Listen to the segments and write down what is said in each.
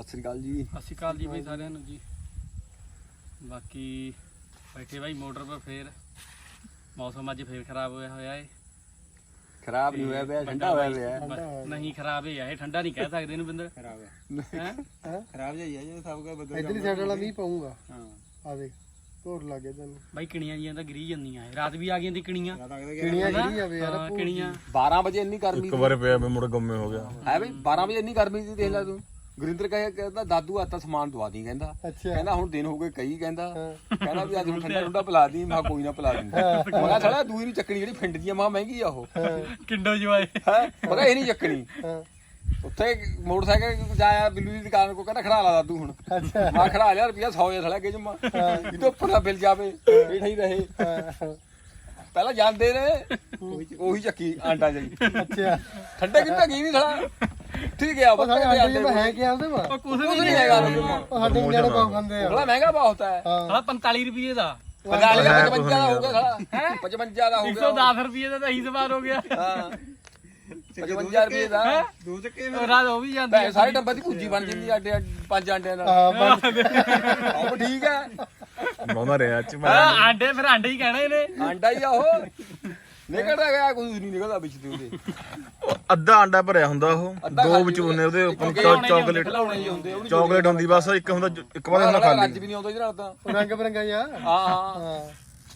ਸਤਿ ਸ੍ਰੀ ਅਕਾਲ ਜੀ। ਸਤਿ ਸ਼੍ਰੀ ਅਕਾਲ ਜੀ ਬਈ ਸਾਰਿਆਂ ਨੂੰ ਜੀ। ਬਾਕੀ ਬੈਠੇ ਬਾਈ ਮੋਟਰ 'ਤੇ ਫੇਰ। ਮੌਸਮ ਅੱਜ ਫੇਰ ਖਰਾਬ ਹੋਇਆ ਹੋਇਆ ਏ। ਖਰਾਬ ਨਹੀਂ ਹੋਇਆ ਪਿਆ ਠੰਡਾ ਹੋਇਆ ਪਿਆ। ਬਸ ਨਹੀਂ ਖਰਾਬ ਹੀ ਆ ਇਹ ਠੰਡਾ ਨਹੀਂ ਕਹਿ ਸਕਦੇ ਇਹਨੂੰ ਬਿੰਦਰ। ਖਰਾਬ ਹੈ? ਹੈ? ਖਰਾਬ ਜਾਈਆ ਜੇ ਸਭ ਕੁਝ ਬਦਲ ਇਧਰਲੀ ਸਾਈਡ ਵਾਲਾ ਮੀਂਹ ਪਊਗਾ। ਹਾਂ। ਆ ਦੇਖ ਧੋਰ ਲੱਗੇ ਤੈਨੂੰ। ਬਾਈ ਕਿਣੀਆਂ ਜੀਆਂ ਤਾਂ ਗਿਰੀ ਜਾਂਦੀਆਂ ਏ। ਰਾਤ ਵੀ ਆ ਗਈਆਂ ਦੀ ਕਿਣੀਆਂ। ਕਿਣੀਆਂ ਗਿਰੀ ਜਾਵੇ ਯਾਰ ਹਾਂ, ਕਿਣੀਆਂ। 12 ਵਜੇ ਇੰਨੀ ਗਰਮੀ ਇੱਕ ਵਾਰ ਪਿਆ ਮੈਂ ਮੁੜ ਗੁੰਮੇ ਹੋ ਗਿਆ। ਹੈ ਬਈ 12 ਵਜੇ ਇੰਨੀ ਗਰਮੀ ਸੀ ਦੇਖ ਲੈ ਤੂੰ। ਗੁਰਿੰਦਰ ਕਹੇ ਕਹਿੰਦਾ ਦਾਦੂ ਆਤਾ ਸਮਾਨ ਦਵਾ ਦੀ ਕਹਿੰਦਾ। ਅੱਛਾ। ਕਹਿੰਦਾ ਹੁਣ ਦਿਨ ਹੋ ਗਏ ਕਈ ਕਹਿੰਦਾ। ਕਹਿੰਦਾ ਵੀ ਅੱਜ ਹੁਣ ਠੰਡਾ ਠੰਡਾ ਪਿਲਾ ਦੀ ਮੈਂ ਕਿਹਾ ਕੋਈ ਨਾ ਪਿਲਾ ਦਿੰਦਾ। ਮੈਂ ਕਿਹਾ ਸਾਲਾ ਦੂਈ ਨਹੀਂ ਚੱਕਣੀ ਜਿਹੜੀ ਫਿੰਡ ਦੀ ਆ ਮੈਂ ਕਿਹਾ ਮਹਿੰਗੀ ਆ ਉਹ। ਕਿੰਡੋ ਜਵਾਏ। ਹੈ? ਮੈਂ ਕਿਹਾ ਇਹ ਨਹੀਂ ਚੱਕਣੀ। ਹਾਂ। ਉੱਥੇ ਮੋਟਰਸਾਈਕਲ ਜਾਇਆ ਬਿੱਲੂ ਦੀ ਦੁਕਾਨ ਕੋ ਕਹਿੰਦਾ ਖੜਾ ਲਾ ਦਾਦੂ ਹੁਣ। ਅੱਛਾ। ਮੈਂ ਖੜਾ ਲਿਆ ਰੁਪਿਆ 100 ਜਿਹਾ ਥੜਾ ਕੇ ਜਮਾ। ਇਹ ਤੋਂ ਉੱਪਰ ਦਾ ਬਿੱਲ ਜਾਵੇ ਬੈਠਾ ਹੀ ਰਹੇ। ਹਾਂ, ਪਹਿਲਾਂ ਜਾਂਦੇ ਨੇ। ਉਹੀ ਚੱਕੀ ਆਂਡਾ ਜਾਈ। ਅੱਛਾ। ਠੰਡੇ ਕਿੰਨਾ ਗਈ ਨਹੀਂ ਥੜਾ ਠੀਕ ਗਿਆ ਉਹ ਬਸ ਸਾਡੇ ਕਹਿੰਦੇ ਆਂਡੇ ਹੈ ਕਿ ਉਹਦੇ ਵਾ? ਉਹ ਕੁਝ ਨਹੀਂ ਹੈਗਾ ਉਹ ਸਾਡੇ ਇੰਡੀਆ ਦੇ ਬਹੁਤ ਖਾਂਦੇ ਆ। ਥੋੜਾ ਮਹਿੰਗਾ ਬਹੁਤ ਹੈ। ਹਾਂ। ਸਾਲਾ 45 ਰੁਪਏ ਦਾ। ਪੰਜਾਲੀ ਦਾ ਹੈ 55 ਦਾ ਹੋ ਗਿਆ ਥੜਾ 55 ਦਾ ਹੋ ਗਿਆ। 110 ਰੁਪਏ ਦਾ ਤਾਂ ਹੀ ਸਵਾਰ ਹੋ ਗਿਆ। ਹਾਂ। 55 ਰੁਪਏ ਦਾ। ਦੋ ਚੱਕੇ ਉਹ ਰਾਤ ਉਹ ਵੀ ਜਾਂਦੀ ਸਾਰੇ ਡੱਬੇ ਦੀ ਭੁੱਜੀ ਬਣ ਜਾਂਦੀ ਆ ਆਂਡੇ ਪੰਜ ਆਂਡਿਆਂ ਨਾਲ। ਹਾਂ ਬਸ ਆਹ ਠੀਕ ਹੈ। ਲਾਉਂਦਾ ਰਿਹਾ ਚ ਮੈਂ ਹਾਂ, ਆਂਡੇ ਫਿਰ ਆਂਡੇ ਹੀ ਕਹਿਣੇ ਨੇ। ਆਂਡਾ ਹੀ ਆ ਉਹ। ਨਿਕਲਦਾ ਗਿਆ ਕੋਈ ਨਹੀਂ ਨਿਕਲਦਾ ਵਿੱਚ ਤੇ ਉਹਦੇ। ਉਹ ਅੱਧਾ ਆਂਡਾ ਭਰਿਆ ਹੁੰਦਾ ਉਹ ਅੱਧਾ ਦੋ ਖਾਲੀ ਵਿਚੂਨੇ ਉਹਦੇ ਉੱਪਰ ਚਾਕਲੇਟ ਖਿਲਾਉਣੇ ਜਿਹੇ ਹੁੰਦੇ ਉਹ ਚਾਕਲੇਟ ਹੁੰਦੀ ਬਸ ਇੱਕ ਹੁੰਦਾ ਜ- ਇੱਕ ਵਾਰ ਹੁੰਦਾ ਰੱਜ ਖਾਲੀ ਵੀ ਨਹੀਂ ਆਉਂਦਾ ਇਹਦੇ ਨਾਲ ਤਾਂ ਰੰਗ ਬਰੰਗਾ ਆ ਹਾਂ ਹਾਂ। ਹਾਂ।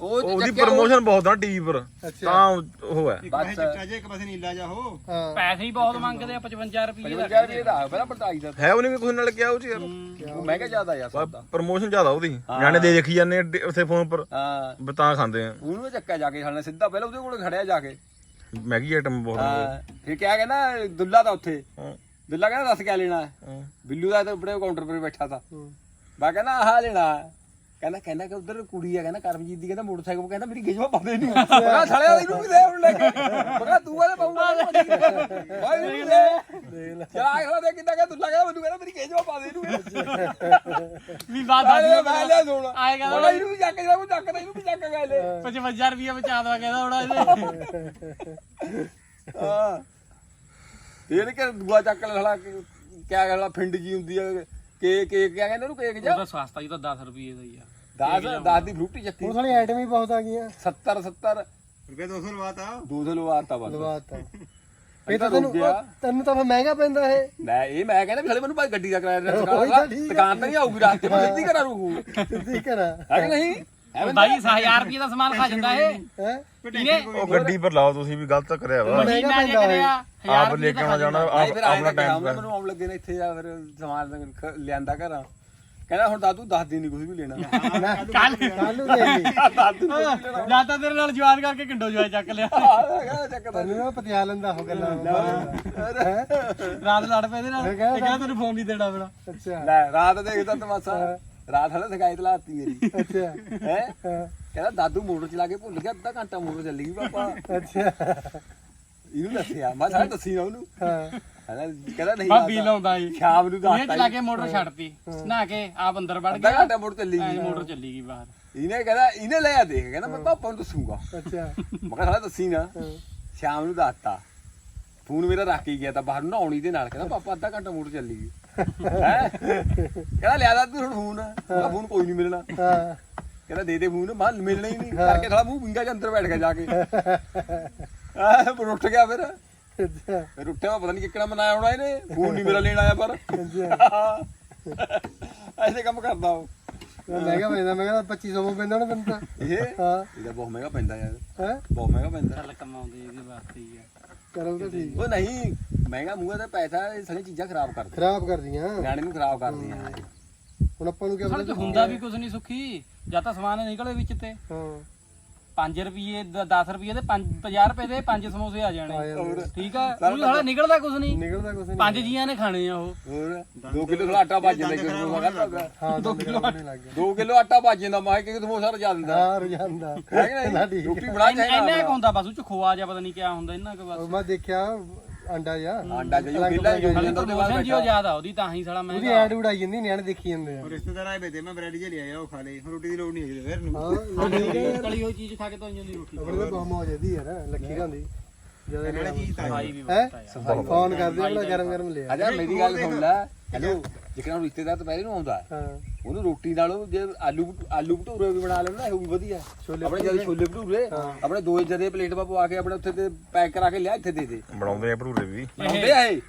ਉਹ ਉਹਦੀ ਚੱਕਿਆ ਉਹ- ਪ੍ਰਮੋਸ਼ਨ ਬਹੁਤ ਆ ਟੀਵੀ ਪਰ। ਅੱਛਾ। ਤਾਂ ਉਹ ਹੈ। ਇੱਕ ਪਾਸੇ ਚਿੱਟਾ ਜੇ ਇੱਕ ਪਾਸੇ ਨੀਲਾ ਜਾ ਹੋ ਹਾਂ। ਪੈਸੇ ਹੀ ਬਹੁਤ ਮੰਗਦੇ ਆ 55 ਰੁਪਏ ਦਾ 55 ਰੁਪਏ ਦਾ ਪਹਿਲਾਂ ਪੜਤਾਈ ਦਾ। ਹੈ ਉਹ ਨਹੀਂ ਕੁਝ ਨਾਲ ਕਿਹਾ ਉਹ ਚ ਯਾਰ। ਉਹ ਮਹਿੰਗਾ ਜ਼ਿਆਦਾ ਯਾਰ ਪ੍ਰਮੋਸ਼ਨ ਜ਼ਿਆਦਾ ਉਹਦੀ। ਨਿਆਣੇ ਦੇ ਦੇਖੀ ਜਾਂਦੇ ਆ ਡ- ਉੱਥੇ ਫੋਨ ਪਰ। ਹਾਂ। ਵੀ ਤਾਂ ਖਾਂਦੇ ਆ। ਉਹਨੂੰ ਵੀ ਚੱਕਿਆ ਜਾ ਕੇ ਖਾਣਾ ਸਿੱਧਾ ਪਹਿਲਾਂ ਉਹਦੇ ਕੋਲ ਖੜਿਆ ਜਾ ਕੇ। ਮੈਗੀ ਆਈਟਮ ਬਹੁਤ ਹਾਂ। ਫਿਰ ਕਿਹਾ ਕਹਿੰਦਾ ਦੁੱਲਾ ਤਾਂ ਉੱਥੇ। ਹਾਂ। ਦੁੱਲਾ ਕਹਿੰਦਾ ਦੱਸ ਕਿਆ ਲੈਣਾ? ਹੈ? ਹਾਂ। ਬਿੱਲੂ ਦਾ ਤਾਂ ਆਪਣੇ ਕਾਊਂਟਰ 'ਤੇ ਬੈਠਾ ਤਾ। ਹੂੰ। ਮੈਂ ਕਹਿੰਦਾ ਆਹ ਲੈਣਾ। ਹੈ। ਕਹਿੰਦਾ ਕਹਿੰਦਾ ਕਿ ਉਧਰ ਕੁੜੀ ਆ ਕਹਿੰਦਾ ਕਰਮਜੀਤ ਦੀ ਕਹਿੰਦਾ ਮੋਟਰਸਾਈਕਲ ਕਹਿੰਦਾ ਮੇਰੀ ਗਿਜਵਾ ਪਾ ਦੇ ਇਹਨੂੰ ਮੈਂ ਕਿਹਾ ਸਾਲਿਆ ਇਹਨੂੰ ਵੀ ਦੇ ਹੁਣ ਲੈ ਕੇ। ਕਿਹਾ ਤੂੰ ਵਾਲੇ ਪਾਉਂਗਾ ਭਾਈ ਇਹਨੂੰ ਵੀ ਦੇ ਚਲ ਆ ਖੜਾ ਦੇ ਕਿੰਨਾ ਕਹਿੰਦਾ ਦੁੱਲਾ ਕਹਿੰਦਾ ਮੈਨੂੰ ਕਹਿੰਦਾ ਮੇਰੀ ਗਿਜਵਾ ਪਾ ਦੇ ਇਹਨੂੰ ਵੀ ਬਾਤ ਆਲੇ ਦੱਸ ਮੈਂ ਲੈ ਸੁਣ। ਆਏਗਾ ਮੈਂ ਕਿਹਾ ਇਹਨੂੰ ਵੀ ਚੱਕ ਜਾ ਉਹ ਚੱਕਦਾ ਇਹਨੂੰ ਵੀ ਚੱਕ ਗਾ ਲੈ। 55 ਰੁਪਏ ਬਚਾ ਦਵਾ ਕਹਿੰਦਾ ਹੁਣ ਇਹਦੇ ਹਾਂ। ਕਿ ਦੂਆ ਚੱਕ ਲੈ ਕਿ- ਕਿਆ ਕਹਿੰਦਾ ਫਿੰਡ ਜੀ ਹੁੰਦੀ ਆ ਕੇ ਕੇ ਕਿਆ ਕਹਿੰਦੇ ਉਹਨੂੰ ਕੇਕ ਜਾ ਉਹਦਾ ਸਸਤਾ ਹੀ ਤਾਂ 10 ਰੁਪਏ ਦਾ ਹੀ ਆ। 10 10 ਦੀ ਫਰੂਟੀ ਚੱਕੀ। ਉਹ ਸਾਲੀ ਆਈਟਮ ਹੀ ਬਹੁਤ ਆ ਗਈਆਂ 70 70 ਰੁਪਏ 200 ਲਵਾਤਾ ਦੋ ਸੌ ਲਵਾਤਾ ਬਸ। ਲਵਾਤਾ। ਇਹ ਇਹ ਤਾਂ ਤੈਨੂੰ ਤੈਨੂੰ ਤਾਂ ਫਿਰ ਮਹਿੰਗਾ ਪੈਂਦਾ ਇਹ। ਮੈਂ ਇਹ ਮੈਂ ਕਹਿੰਦਾ ਵੀ ਹਲੇ ਮੈਨੂੰ ਭਾਈ ਗੱਡੀ ਦਾ ਕਿਰਾਇਆ ਦੇਣਾ। ਦੁਕਾਨ ਤਾਂ ਨਹੀਂ ਆਊਗੀ ਰਾਤ ਨੂੰ ਸਿੱਧੀ ਘਰਾਂ ਰੁਕੂ। ਸਿੱਧੀ ਕਰਾ ਹੈ ਕਿ ਨਹੀਂ? ਬਾਈ 1000 ਰੁਪਏ ਦਾ ਸਮਾਨ ਖਾ ਜਾਂਦਾ ਇਹ। ਉਹ ਗੱਡੀ ਪਰ ਲਾਓ ਤੁਸੀਂ ਵੀ ਗਲਤ ਕਰਿਆ ਵਾ। ਮਹੀਨਾ ਜੇ ਪੈਂਦਾ ਕਰਿਆ ਆਪ ਲੈ ਕੇ ਆਉਣਾ ਜਾਣਾ ਆਪ ਆਪਣਾ ਟਾਈਮ ਮੈਨੂੰ ਆਉਣ ਲੱਗੇ ਨੇ ਇੱਥੇ ਆ ਫਿਰ ਸਮਾਨ ਲਿਆਂਦਾ ਘਰਾਂ। ਕਹਿੰਦਾ ਹੁਣ ਦਾਦੂ 10 ਦਿਨ ਨਹੀਂ ਕੁਝ ਵੀ ਲੈਣਾ। ਕੱਲ ਕੱਲੂ ਦੇ ਲਈ ਦਾਦੂ ਨੂੰ ਕੁਛ ਵੀ ਲੈਣਾ ਜਾਂ ਤਾਂ ਤੇਰੇ ਨਾਲ ਜਵਾਨ ਕਰਕੇ ਕਿੰਡੋ ਜਵਾਈ ਚੱਕ ਲਿਆ। ਆਹ ਕਹਿੰਦਾ ਚੱਕਦਾ ਤੈਨੂੰ ਨਾ ਪਤਿਆ ਲੈਂਦਾ ਉਹ ਗੱਲਾਂ। ਹੈ? ਰਾਤ ਲੜ ਪਏ ਇਹਦੇ ਨਾਲ। ਇਹ ਕਹਿੰਦਾ ਤੈਨੂੰ ਫੋਨ ਨਹੀਂ ਦੇਣਾ ਮੇਰਾ। ਅੱਛਾ। ਲੈ ਰਾਤ ਦੇਖਦਾ ਤਮਾਸ਼ਾ। ਰਾਤ ਹਲੇ ਸ਼ਿਕਾਇਤ ਲਾਤੀ ਮੇਰੀ ਅੱਛਾ। ਹੈ? ਹਾਂ, ਕਹਿੰਦਾ ਦਾਦੂ ਮੋਟਰ ਚਲਾ ਕੇ ਭੁੱਲ ਗਿਆ ਅੱਧਾ ਘੰਟਾ ਮੋਟਰ ਚੱਲੀ ਗਈ ਪਾਪਾ। ਅੱਛਾ। ਇਹਨੂੰ ਦੱਸਿਆ। ਮੈਂ ਸਾਰਾ ਦੱਸੀ ਨਾ ਉਹਨੂੰ। ਹਾਂ। ਕਹਿੰਦਾ ਕਹਿੰਦਾ ਨਹੀਂ ਭਾਬੀ ਰਾਤ- ਲਾਉਂਦਾ ਈ ਸ਼ਾਮ ਨੂੰ ਇਹ ਦੱਸਤਾ ਚਲਾ ਕੇ ਮੋਟਰ ਛੱਡਤੀ। ਨਹਾ ਕੇ ਆਪ ਅੰਦਰ ਵੜ ਅੱਧਾ ਗਿਆ। ਘੰਟਾ ਮੋਟਰ ਚੱਲੀ ਐ ਗਈ। ਮੋਟਰ ਚੱਲੀ ਗਈ ਬਾਹਰ। ਇਹਨੇ ਕਹਿੰਦਾ ਇਹਨੇ ਲਿਆ ਦੇਖ ਕਹਿੰਦਾ ਮੈਂ ਪਾਪਾ ਨੂੰ ਦੱਸੂਗਾ। ਅੱਛਾ। ਮੈਂ ਕਿਹਾ ਸਾਲਾ ਦੱਸੀ ਨਾ। ਹਾਂ, ਸ਼ਾਮ ਨੂੰ ਦੱਸਤਾ ਫੋਨ ਮੇਰਾ ਰੱਖ ਕੇ ਗਿਆ ਤਾਂ ਬਾਹਰ ਨਹਾਉਣੀ ਦੇ ਨਾਲ ਕਹਿੰਦਾ ਪਾਪਾ ਅੱਧਾ ਘੰਟਾ ਮੋਟਰ ਚੱਲੀ ਗਈ। ਹੈ? ਕਹਿੰਦਾ ਲਿਆ ਦਾ ਤੂੰ ਹੁਣ ਫੋਨ। ਮੈਂ ਕਿਹਾ ਫੋਨ ਕੋਈ ਨਹੀਂ ਮਿਲਣਾ। ਹਾਂ। ਕਹਿੰਦਾ ਦੇ ਦੇ ਫੋਨ। ਮੈਂ ਕਿਹਾ ਮਿਲਣਾ ਹੀ ਨਹੀਂ ਕਰਕੇ ਸਾਲਾ ਮੂੰਹ ਵਿੰਗਾ ਚ ਅੰਦਰ ਬੈਠ ਗਿਆ ਜਾ ਕੇ। ਆਹ ਫਿਰ ਉੱਠ ਗਿਆ ਫਿਰ। ਅੱਛਾ। ਫਿਰ ਉੱਠਿਆ ਮੈਂ ਪਤਾ ਨਹੀਂ ਕਿੱਕਣਾ ਮਨਾਇਆ ਹੋਣਾ ਇਹਨੇ। ਫੋਨ ਨਹੀਂ ਮੇਰਾ ਲੈਣ ਆਇਆ ਪਰ। ਐਸੇ ਕੰਮ ਕਰਦਾ ਉਹ। ਉਹ ਮਹਿੰਗਾ ਪੈਂਦਾ ਮੈਂ ਕਹਿੰਦਾ 2500 ਪੈਂਦਾ ਨਾ ਬੰਦਾ ਇਹ? ਹਾਂ। ਇਹਦਾ ਬਹੁਤ ਮਹਿੰਗਾ ਪੈਂਦਾ ਯਾਰ। ਹੈ? ਬਹੁਤ ਮਹਿੰਗਾ ਪੈਂਦਾ। ਚੱਲ ਕਮਾਉਂਦੇ ਇਹਦੇ ਵਾਸਤੇ ਹੀ ਆ ਕਰੋ ਤਾਂ ਠੀਕ। ਉਹ ਨਹੀਂ ਮਹਿੰਗਾ ਮੂੰਗਾ ਦਾ ਪੈਸਾ ਇਹ ਸਾਰੀਆਂ ਚੀਜ਼ਾਂ ਖਰਾਬ ਕਰਦਾ ਖਰਾਬ ਕਰਦੀਆਂ। ਨਿਆਣੇ ਨੂੰ ਖਰਾਬ ਕਰਦੀਆਂ। ਹੁਣ ਆਪਾਂ ਨੂੰ ਕੀ ਹੁੰਦਾ ਵੀ ਕੁਝ ਨਹੀਂ ਸੁਖੀ। ਜਾਂ ਤਾਂ ਸਮਾਨ ਨਿਕਲੇ ਵਿੱਚ ਤੇ। ਹਾਂ। 5 ਰੁਪਏ 10 ਰੁਪਏ ਦੇ 50 ਰੁਪਏ ਦੇ 5 ਸਮੋਸੇ ਆ ਜਾਣੇ। ਠੀਕ ਆ? ਉਹ ਸਾਲਾ ਨਿਕਲਦਾ ਕੁਝ ਨਹੀਂ। ਨਿਕਲਦਾ ਕੁਛ ਨਹੀਂ। ਪੰਜ ਜੀਆਂ ਨੇ ਖਾਣੇ ਆ ਉਹ। ਹੋਰ? 2 ਕਿਲੋ ਦਾ ਆਟਾ ਭੱਜ ਜਾਂਦਾ ਕਿ ਸਮੋਸਾ ਕਰਦਾ ਹਾਂ 2 ਕਿਲੋ ਨਹੀਂ ਲੱਗ ਗਿਆ 2 ਕਿਲੋ ਆਟਾ ਭੱਜ ਜਾਂਦਾ ਮੈਂ ਕਿ ਸਮੋਸਾ ਰਜਾ ਦਿੰਦਾ। ਹਾਂ ਰਜਾਂਦਾ ਹੈ ਕਿ ਨਾ ਨਹੀਂ ਠੀਕ। ਰੋਟੀ ਬਣਾ ਇੰਨਾ ਚਾਹੀਦਾ ਕੁ ਹੁੰਦਾ ਬਸ ਉਹ ਚ ਖੋਆ ਜਾਂ ਪਤਾ ਨਹੀਂ ਕਿਆ ਹੁੰਦਾ ਇਹਨਾਂ ਕੋ ਬਸ। ਮੈਂ ਦੇਖਿਆ ਅੰਡਾ ਜਾ ਆਂਡਾ ਜੋ ਕਿਲਾ ਜੋ ਹਾਲੇ ਜਾਂਦਾ ਉਹਦੇ ਬਾਅਦ ਪ੍ਰਮੋਸ਼ਨ ਜਿਓ ਜ਼ਿਆਦਾ ਉਹਦੀ ਤਾਂ ਹੀ ਸਾਲਾ ਉਹਦੀ ਮਹਿੰਗਾ ਐਡ ਉਡਾਈ ਜਾਂਦੀ ਨਿਆਣੇ ਦੇਖੀ ਜਾਂਦੇ ਆ। ਉਹ ਰਿਸ਼ਤੇਦਾਰ ਆਏ ਬੇਦੇ ਮੈਂ ਬ੍ਰੈਡ ਜੇ ਲਿਆ ਉਹ ਖਾ ਲੇ ਰੋਟੀ ਦੀ ਲੋੜ ਨਹੀਂ ਹੈਗੀ ਫਿਰ ਨੂੰ। ਹਾਂ ਤਲੀ ਹੋਈ ਚੀਜ਼ ਖਾ ਕੇ ਤਾਂ ਜਾਂਦੀ ਰੋਟੀ। ਆਪਣੇ ਤਾਂ ਬਹੁਤ ਮੌਜ ਇਹਦੀ ਯਾਰ ਲੱਕੀ ਹੁੰਦੀ ਜਦੋਂ ਨਾਲੇ ਚੀਜ਼ ਤਾਂ ਖਾਈ ਵੀ ਹੈ? ਬਹੁਤ ਆ ਯਾਰ। ਫੋਨ ਕਰਦੇ ਆਪਣਾ ਗਰਮ ਗਰਮ ਲਿਆ। ਅਜਾ ਮੇਰੀ ਗੱਲ ਸੁਣ ਲੈ। ਹੈਲੋ ਜਿਕਰਾਂ ਰਿਸ਼ਤੇਦਾਰ ਦੁਪਹਿਰੇ ਨੂੰ ਆਉਂਦਾ ਹਾਂ ਉਹਨੂੰ ਰੋਟੀ ਨਾਲੋਂ ਜੇ ਆਲੂ ਆਲੂ ਭਟੂਰੇ ਵੀ ਬਣਾ ਲੈਣ ਨਾ ਉਹ ਵੀ ਵਧੀਆ ਛੋਲੇ ਆਪਣੇ ਜਦ ਛੋਲੇ ਭਟੂਰੇ ਆਪਣੇ ਦੋ ਜਦੇ ਪਲੇਟ ਪਾ ਪਵਾ ਕੇ ਆਪਣੇ ਉੱਥੇ ਤੇ ਪੈਕ ਕਰਾ ਕੇ ਲਿਆ ਇੱਥੇ ਦੇ ਦੇ। ਬਣਾਉਂਦੇ ਆ ਭਟੂਰੇ ਵੀ। ਬਣਾਉਂਦੇ ਆ ਇਹ?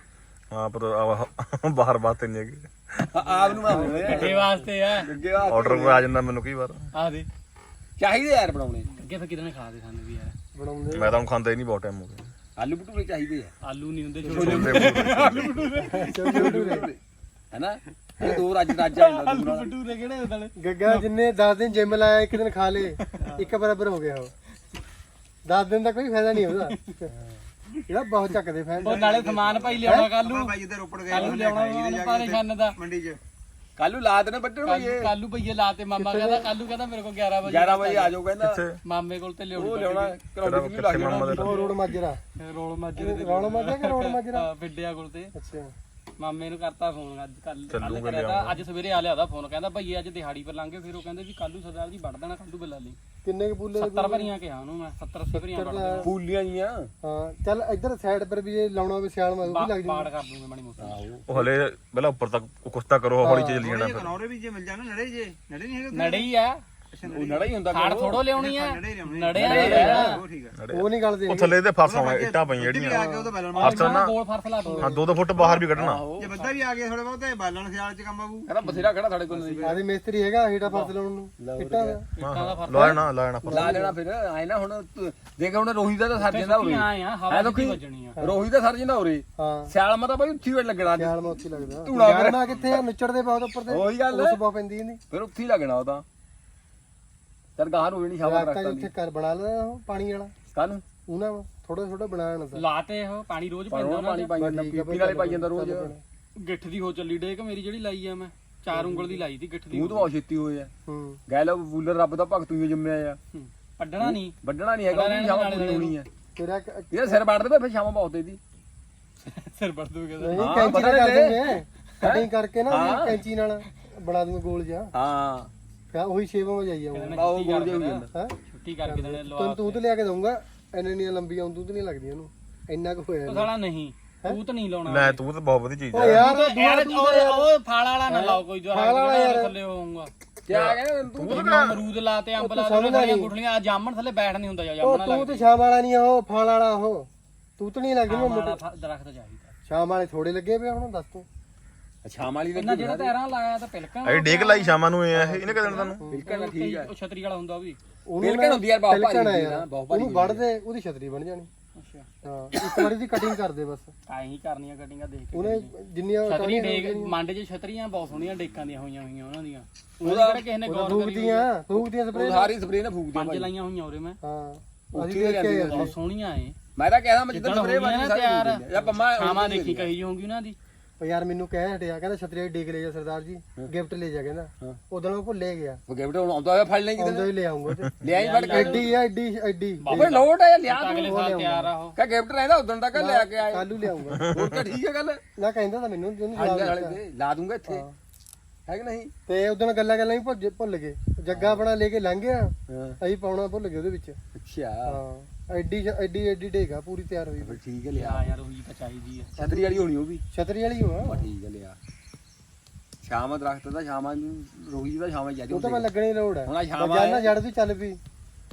ਹਾਂ ਪਰ ਆਹ ਬਾਹਰ ਬਾਤ ਨਹੀਂ ਹੈਗੀ। ਆਪ ਨੂੰ ਬਣਾਉਂਦੇ ਆ। ਅੱਗੇ ਵਾਸਤੇ ਆ। ਅੱਗੇ ਆ। ਆਰਡਰ ਆ ਜਾਂਦਾ ਮੈਨੂੰ ਕਈ ਵਾਰ। ਆ ਦੇ। ਚਾਹੀਦੇ ਯਾਰ ਬਣਾਉਣੇ। ਅੱਗੇ ਫਿਰ ਕਿਦਾਂ ਖਾ ਦੇ ਸਾਨੂੰ ਵੀ ਯਾਰ। ਬਣਾਉਂਦੇ ਮੈਂ ਤਾਂ ਹੁਣ ਖਾਂਦਾ ਹੀ ਨਹੀਂ ਬਹੁਤ ਟਾਈਮ ਹੋ ਗਿਆ। ਆਲੂ ਭਟੂਰੇ ਚਾਹੀਦੇ ਆ। ਆਲੂ ਨਹੀਂ ਹੁੰਦੇ ਛੋਲੇ ਛੋਲੇ ਛੋਲੇ ਹੈਨਾ? ਇਹ ਦੋ ਰੱਜ ਰੱਜ ਆ ਜਾਂਦਾ ਦੂਰ ਨਾਲ। ਭਟੂਰੇ ਕਿਹੜੇ ਹੁੰਦੇ ਨੇ ਗੱਗਾ ਜਿੰਨੇ 10 ਦਿਨ ਜਿਮ ਲਾਇਆ ਇੱਕ ਦਿਨ ਖਾ ਲੇ ਇੱਕ ਬਰਾਬਰ ਹੋ ਗਿਆ ਉਹ। 10 ਦਿਨ ਦਾ ਕੋਈ ਫਾਇਦਾ ਨਹੀਂ ਉਹਦਾ। ਇਹਦਾ ਬਹੁਤ ਚੱਕਦੇ ਫੈਨ ਉਹ ਨਾਲੇ ਸਮਾਨ ਭਾਈ ਲਿਆਉਣਾ ਕੱਲੂ ਆਪਾਂ ਭਾਈ ਜਿੱਦਾਂ ਰੋਪੜ ਗਏ ਕੱਲੂ ਲਿਆਉਣਾ ਉਹਨੂੰ ਪਰੇਸ਼ਾਨ ਦਾ। ਮੰਡੀ 'ਚ। ਕੱਲੂ ਲਾ ਦੇਣੇ ਵੱਢਣ ਬਈਏ ਕੱਲੂ ਭਈਏ ਲਾਤੇ ਮਾਮਾ ਕਹਿੰਦਾ ਕੱਲੂ ਕਹਿੰਦਾ ਮੇਰੇ ਕੋਲ 11 ਵਜੇ 11 ਵਜੇ ਆ ਜਾਓ ਕਹਿੰਦਾ ਮਾਮੇ ਕੋਲ ਤੇ ਲਿਆਉਣੀ ਉਹ ਲਿਆਉਣਾ ਕਰੌੜੀ ਵੀ ਲੱਗ ਜਾਣਾ ਉਹ ਰੋਡ ਮਾਜਰਾ ਰੋਲ ਮਾਜਰੇ। ਦੇ ਰੌਣ ਮਾਜਰਾ। ਕਿ ਰੋਡ ਮਾਜਰਾ? ਹਾਂ, ਫਿੱਡਿਆ ਕੋਲ ਤੇ। ਅੱਛਾ। ਮਾਮੇ ਨੂੰ ਕਰਤਾ ਫੋਨ ਅੱਜ ਕੱਲ ਚੱਲੂਗਾ ਕਰਿਆ ਤਾਂ ਅੱਜ ਸਵੇਰੇ ਆ ਲਿਆਦਾ ਫੋਨ ਕਹਿੰਦਾ ਭਈਏ ਅੱਜ ਦਿਹਾੜੀ ਪਰ ਲਾਂਗੇ ਫਿਰ ਉਹ ਕਹਿੰਦੇ ਵੀ ਕੱਲੂ ਸਰਦਾਰ ਜੀ ਵੱਢ ਦੇਣਾ ਕੱਲੂ ਬਿੱਲਾ ਲਈ। ਕਿੰਨੇ ਕੁ ਬੁੱਲੇ 70 ਭਰੀਆਂ ਕਿਹਾ ਉਹਨੂੰ ਮੈਂ 70 80 ਭਰੀਆਂ ਵੱਢ ਦੇਣਾ ਫੂਲੀਆਂ ਜੀਆਂ? ਹਾਂ ਚੱਲ ਇੱਧਰ ਸਾਈਡ ਪਰ ਵੀ ਜੇ ਲਾਉਣਾ ਹੋਵੇ ਸਿਆਲ ਮਾ ਉਹ ਵੀ ਲੱਗ ਜੂ ਪਾੜ ਕਰ ਦੂੰਗੇ ਮਾੜੀ ਮੋਟੀ। ਉਹ ਹਲੇ ਪਹਿਲਾਂ ਉੱਪਰ ਤੱਕ ਕੁਸਤਾ ਕਰੋ ਹੌਲੀ ਚ ਚੱਲੀ ਜਾਣਾ ਫਿਰ। ਕਨੌਰੇ ਵੀ ਜੇ ਮਿਲ ਜਾਣ ਨੜੇ ਜੇ ਨੜੇ ਨਹੀਂ ਹੈਗੇ ਨੜੇ ਹੀ ਆ। ਉਹ ਨੜਾ ਹੀ ਹੁੰਦਾ ਖਾੜ ਥੋੜੋ ਲਿਆਉਣੀ ਆ। ਨੜੇ ਹੀ ਲਿਆਉਣੇ ਨੜੇ ਆ ਉਹ ਠੀਕ ਆ। ਉਹ ਨਹੀਂ ਗਲਦੇ ਉਹ ਥੱਲੇ ਦੇ ਫਸ ਆਉਣਾ ਇੱਟਾਂ ਪਈਆਂ ਵੀ ਜਿਹੜੀਆਂ। ਆ ਕੇ ਉਹ ਤਾਂ ਬਾਲਣ ਫਸ ਨਾ ਗੋਲ ਫਰਸ ਲਾ ਦੂੰਗਾ ਹਾਂ 2-2 ਫੁੱਟ ਬਾਹਰ ਵੀ ਕੱਢਣਾ। ਜੇ ਬੰਦਾ ਵੀ ਆ ਗਿਆ ਥੋੜਾ ਬਹੁਤ ਇਹ ਬਾਲਣ ਸਿਆਲ 'ਚ ਕੰਮ ਆਊ। ਕਹਿੰਦਾ ਬਥੇਰਾ ਖੜਾ ਸਾਡੇ ਕੋਲ ਨਹੀਂ। ਆਦੇ ਮਿਸਤਰੀ ਹੈਗਾ ਹੀਟਾ ਫਰਸ ਲਾਉਣ ਨੂੰ। ਇੱਟਾਂ ਦਾ। ਇੱਟਾਂ ਦਾ ਫਰਸ। ਲਾਣਾ ਲਾਣਾ ਲਾ ਲੈਣਾ ਫਿਰ ਆਏ ਨਾ ਹੁਣ ਤੂੰ- ਦੇਖ ਹੁਣ ਰੋਹੀ ਦਾ ਤਾਂ ਸਰ ਜਾਂਦਾ ਹੋਵੇ ਆ ਆ ਹਵਾ ਦੀ ਵੱਜਣੀ ਆ। ਰੋਹੀ ਦਾ ਸਰ ਜਾਂਦਾ ਹੋਰੇ ਹਾਂ। ਸਿਆਲ ਮਾ ਤਾਂ ਬਾਈ ਉੱਥੀ ਵੇੜ ਲੱਗਣਾ। ਸਿਆਲ ਮਾ ਉੱਥੇ ਲੱਗਦਾ। ਧੂੜਾ ਫਿਰ- ਗਰਮਾ ਕਿੱਥੇ ਆ? ਨੁੱਚੜਦੇ ਬਹੁਤ ਉੱਪਰ ਤੇ। ਉਹੀ ਗੱਲ। ਉਸ ਪਾ ਪੈਂਦੀ ਨਹੀਂ ਫਿਰ ਉੱਥੀ ਹੀ ਲੱਗਣਾ ਉਹ ਤਾਂ। ਚਲ ਗਾਹ ਨੂੰ ਨਹੀਂ ਸ਼ਾਵਾ ਰਾਤਾਂ ਰੱਖਤਾ ਘਰ ਬਣਾ ਲੈਣਾ ਉਹ ਪਾਣੀ ਵਾਲਾ। ਕਾਨੂੰ ਉਹਨਾਂ ਥੋੜਾ ਥੋੜਾ ਬਣਾਉਣਾ ਤਾਂ ਲਾਤੇ ਉਹ ਪਾਣੀ ਰੋਜ਼ ਪੈਂਦਾ ਉਹਨਾਂ ਪਾਣੀ ਪਾਈ ਜਾਂਦਾ ਪੀਪੀ ਨਾਲੇ ਪਾਈ ਜਾਂਦਾ ਰੋਜ਼। ਗਿੱਠ ਦੀ ਹੋ ਚੱਲੀ ਡੇਕ ਮੇਰੀ ਜਿਹੜੀ ਲਾਈ ਆ ਮੈਂ। ਚਾਰ ਉਂਗਲ ਦੀ ਲਾਈ ਦੀ ਗਿੱਠ ਦੀ। ਤੂੰ ਤਾਂ ਬਹੁਤ ਛੇਤੀ ਹੋਏ ਆ। ਹੂੰ। ਗੈਲ ਬੂਲਰ ਰੱਬ ਦਾ ਭਗਤ ਹੀ ਜੰਮਿਆ ਆ। ਹੂੰ। ਪੱਡਣਾ ਨਹੀਂ। ਵੱਢਣਾ ਨਹੀਂ ਹੈਗਾ ਉਹਦੀ ਸ਼ਾਵਾ ਪੂਰੀ ਹੋਣੀ ਆ। ਤੇਰਾ ਕ- ਇਹਦਾ ਸਿਰ ਵੱਢ ਦੇਵੇ ਫਿਰ ਸ਼ਾਮਾ ਬਹੁਤ ਇਹਦੀ। ਸਿਰ ਵੱਢ ਦੂਗਾ ਨਹੀਂ ਹਾਂ, ਕੈਂਚੀ ਨਾਲ ਪਤਾ ਕਰ ਦੂੰਗੇ ਕਟਿੰਗ ਕਰਕੇ ਨਾ ਹਾਂ। ਕੈਂਚੀ ਨਾਲ ਬਣਾ ਦੂੰਗੇ ਗੋਲ ਜਿਹਾ। ਹਾਂ। ਫਿਰ ਉਹੀ ਸ਼ੇਪ ਹੋ ਜਾਈ ਜਾਊਗਾ ਆਓ ਗੋਲ ਜਿਹਾ ਹੋ ਜਾਂਦਾ ਹਾਂ ਛੁੱਟੀ ਕਰਕੇ ਦੇਣੇ ਲਵਾ ਤੂੰ ਤੇ ਲਿਆ ਕੇ ਦਊਂਗਾ ਇੰਨੇ ਇੰਨੀਆਂ ਲੰਬੀਆਂ ਤੂੰ ਤੇ ਨਹੀਂ ਲੱਗਦੀਆਂ ਉਹਨੂੰ। ਇੰਨਾ ਕੁ ਹੋਇਆ ਸਾਲਾ ਨਹੀਂ ਤੂਤ ਨਹੀਂ ਲਾਉਣਾ। ਲੈ ਤੂੰ ਤਾਂ ਬਹੁਤ ਵਧੀਆ ਚੀਜ਼ ਹੈ ਯਾਰ ਉਹ ਯਾਰ ਉਹ ਉਹ ਫਾਲ ਵਾਲਾ ਨਾ ਲਾਓ ਕੋਈ ਜੋ ਫਲ ਵਾਲਾ ਯਾਰ। ਥੱਲੇ ਹੋਊਗਾ। ਕਿਆ ਕਹਿੰਦਾ ਤੂੰ? ਤੂੰ ਅਮਰੂਦ ਲਾਤੇ ਅੰਬ ਲਾਤੇ ਸਾਰੀਆਂ ਗੁਠਲੀਆਂ ਆ ਜਾਮਣ ਥੱਲੇ ਬੈਠ ਨਹੀਂ ਹੁੰਦਾ ਜਾਮਣ ਤੂੰ ਤੇ ਸ਼ਾਮ ਵਾਲਾ ਨਹੀਂ ਉਹ ਫਲ ਵਾਲਾ ਉਹ। ਤੂੰ ਤੇ ਨਹੀਂ ਲੱਗਦੀ ਮੋਟੇ ਵਾਲਾ ਦਰਖਤ ਚਾਹੀਦਾ ਸ਼ਾਮ ਵਾਲੇ ਥੋੜੇ ਲੱਗੇ ਪਏ ਹੁਣ ਦੱਸ ਤੂੰ। ਸ਼ਾਮ ਵਾਲੀ ਇਹਨਾਂ ਜਿਹੜਾ ਤੈਰਾਂ ਲਾਇਆ ਤਾਂ ਪਿਲਕਾਂ ਅਈ ਡੇਕ ਲਾਈ ਸ਼ਾਮਾਂ ਨੂੰ ਇਹ ਇਹਨੇ ਕਦਣ ਤੁਹਾਨੂੰ? ਬਿਲਕੁਲ ਠੀਕ ਹੈ ਉਹ ਛਤਰੀ ਵਾਲਾ ਹੁੰਦਾ ਉਹ ਵੀ। ਉਹਨੂੰ ਬਿਲਕੁਲ ਹੁੰਦੀ ਯਾਰ ਬਹੁਤ ਤਿਲਕਣ ਭਾਰੀ ਆ ਹੁੰਦੀ ਨਾ ਯਾਰ ਬਹੁਤ ਭਾਰੀ ਉਹਨੂੰ ਵੜਦੇ ਉਹਦੀ ਛਤਰੀ ਬਣ ਜਾਣੀ। ਅੱਛਾ। ਹਾਂ ਇੱਕ ਵਾਰੀ ਦੀ ਕਟਿੰਗ ਕਰਦੇ ਬਸ। ਕਾਈ ਹੀ ਕਰਨੀਆਂ ਕਟਿੰਗਾਂ ਦੇਖ ਕੇ ਉਹਨੇ ਜਿੰਨੀਆਂ ਛਤਰੀ ਡੇਕ ਮੰਡ 'ਚ ਛਤਰੀਆਂ ਬਹੁਤ ਸੋਹਣੀਆਂ ਡੇਕਾਂ ਦੀਆਂ ਹੋਈਆਂ ਹੋਈਆਂ ਉਹਨਾਂ ਦੀਆਂ। ਉਹਦਾ ਕਿਹੜਾ ਕਿਸੇ ਨੇ ਗੌਰ ਕਰੀ ਫੂਕਦੀਆਂ ਫੂਕਦੀਆਂ ਸਪਰੇ ਸਾਰੀ ਸਪਰੇ ਨੇ ਫੂਕ ਪੰਜ ਦਿਆ ਲਾਈਆਂ ਹੋਈਆਂ ਉਰੇ ਮੈਂ। ਹਾਂ ਉੱਥੇ ਅਸੀਂ ਦੇਖ ਕੇ ਆਏ ਬਹੁਤ ਸੋਹਣੀਆਂ ਏ ਮੈਂ ਤਾਂ ਕਹਿੰਦਾ ਮੈਂ ਜਿੱਦਾਂ ਜਿੱਦਣ ਸਪਰੇ ਹੋਈਆਂ ਵਾਲੀ ਸਾਰੀ ਜਾਂ ਪੰਮਾ ਛਾਵਾਂ ਦੇਖੀ ਕਹੀ ਹੋਊਗੀ ਉਹਨਾਂ ਦੀ। ਉਹ ਯਾਰ ਮੈਨੂੰ ਕਹਿ ਹਟਿਆ ਕਹਿੰਦਾ ਛਤਰੀ ਡੇਕ ਲੈ ਜਾ ਸਰਦਾਰ ਜੀ ਗਿਫਟ ਲੈ ਜਾ ਕਹਿੰਦਾ। ਉਦੋਂ ਉਹ ਭੁੱਲੇ ਗਿਆ। ਉਹ ਗਿਫਟ ਹੁਣ ਆਉਂਦਾ ਹੋਇਆ ਫੜ ਲੈ ਕਿਤੇ ਆਉਂਦਾ ਹੀ ਲੈ ਆਉਂਗਾ ਤੇ। ਲਿਆਈ ਫੜ ਕੇ। ਐਡੀ ਆ ਐਡੀ ਐਡੀ। ਓਏ ਲੋਟ ਹੈ ਲਿਆ ਅਗਲੇ ਸਾਲ ਤਿਆਰ ਆ ਉਹ। ਕਾ ਗਿਫਟ ਰਹਿੰਦਾ ਉਦੋਂ ਤੱਕ ਲੈ ਕੇ ਆਏ? ਕੱਲੂ ਲਿਆਉਂਗਾ ਹੋਰ ਤਾਂ ਠੀਕ ਹੈ ਗੱਲ। ਨਾ ਕਹਿੰਦਾ ਤਾਂ ਮੈਨੂੰ। ਤੇ ਲਾ ਦੂੰਗਾ ਇੱਥੇ। ਹੈ। ਕਿ ਨਹੀਂ? ਤੇ ਉਦੋਂ ਗੱਲਾਂ ਗੱਲਾਂ ਹੀ ਭੁੱਜ ਭੁੱਲ ਗਏ। ਜੱਗਾ ਆਪਣਾ ਲੈ ਕੇ ਲੰਘ ਗਿਆ। ਹਾਂ। ਅਸੀਂ ਪਾਉਣਾ ਭੁੱਲ ਗਏ ਉਹਦੇ ਵਿੱਚ। ਅੱਛਾ। ਹਾਂ। ਐਡੀ ਐਡੀ ਐਡੀ ਢੇਗਾ ਪੂਰੀ ਤਿਆਰ ਹੋਈ ਫਿਰ ਠੀਕ ਹੈ ਲਿਆ। ਆ ਯਾਰ ਉਹੀ ਤਾਂ ਚਾਹੀਦੀ ਆ। ਛਤਰੀ ਵਾਲੀ ਹੋਣੀ ਉਹ ਵੀ। ਛਤਰੀ ਵਾਲੀ ਹੋ ਬਸ ਠੀਕ ਹੈ ਲਿਆ। ਸ਼ਾਮ ਦਰਖਤ ਦਾ ਸ਼ਾਮਾਂ ਨੂੰ ਰੋਹੀ ਦਾ ਸ਼ਾਮਾਂ ਜਾਰੀ ਉਹ ਤਾਂ ਮੈਂ ਲੱਗਣੀ ਲੋੜ ਹੈ ਹੁਣ ਆਹ ਸ਼ਾਮ ਜਾਨਾ ਜੜ ਵੀ ਚੱਲ ਪਈ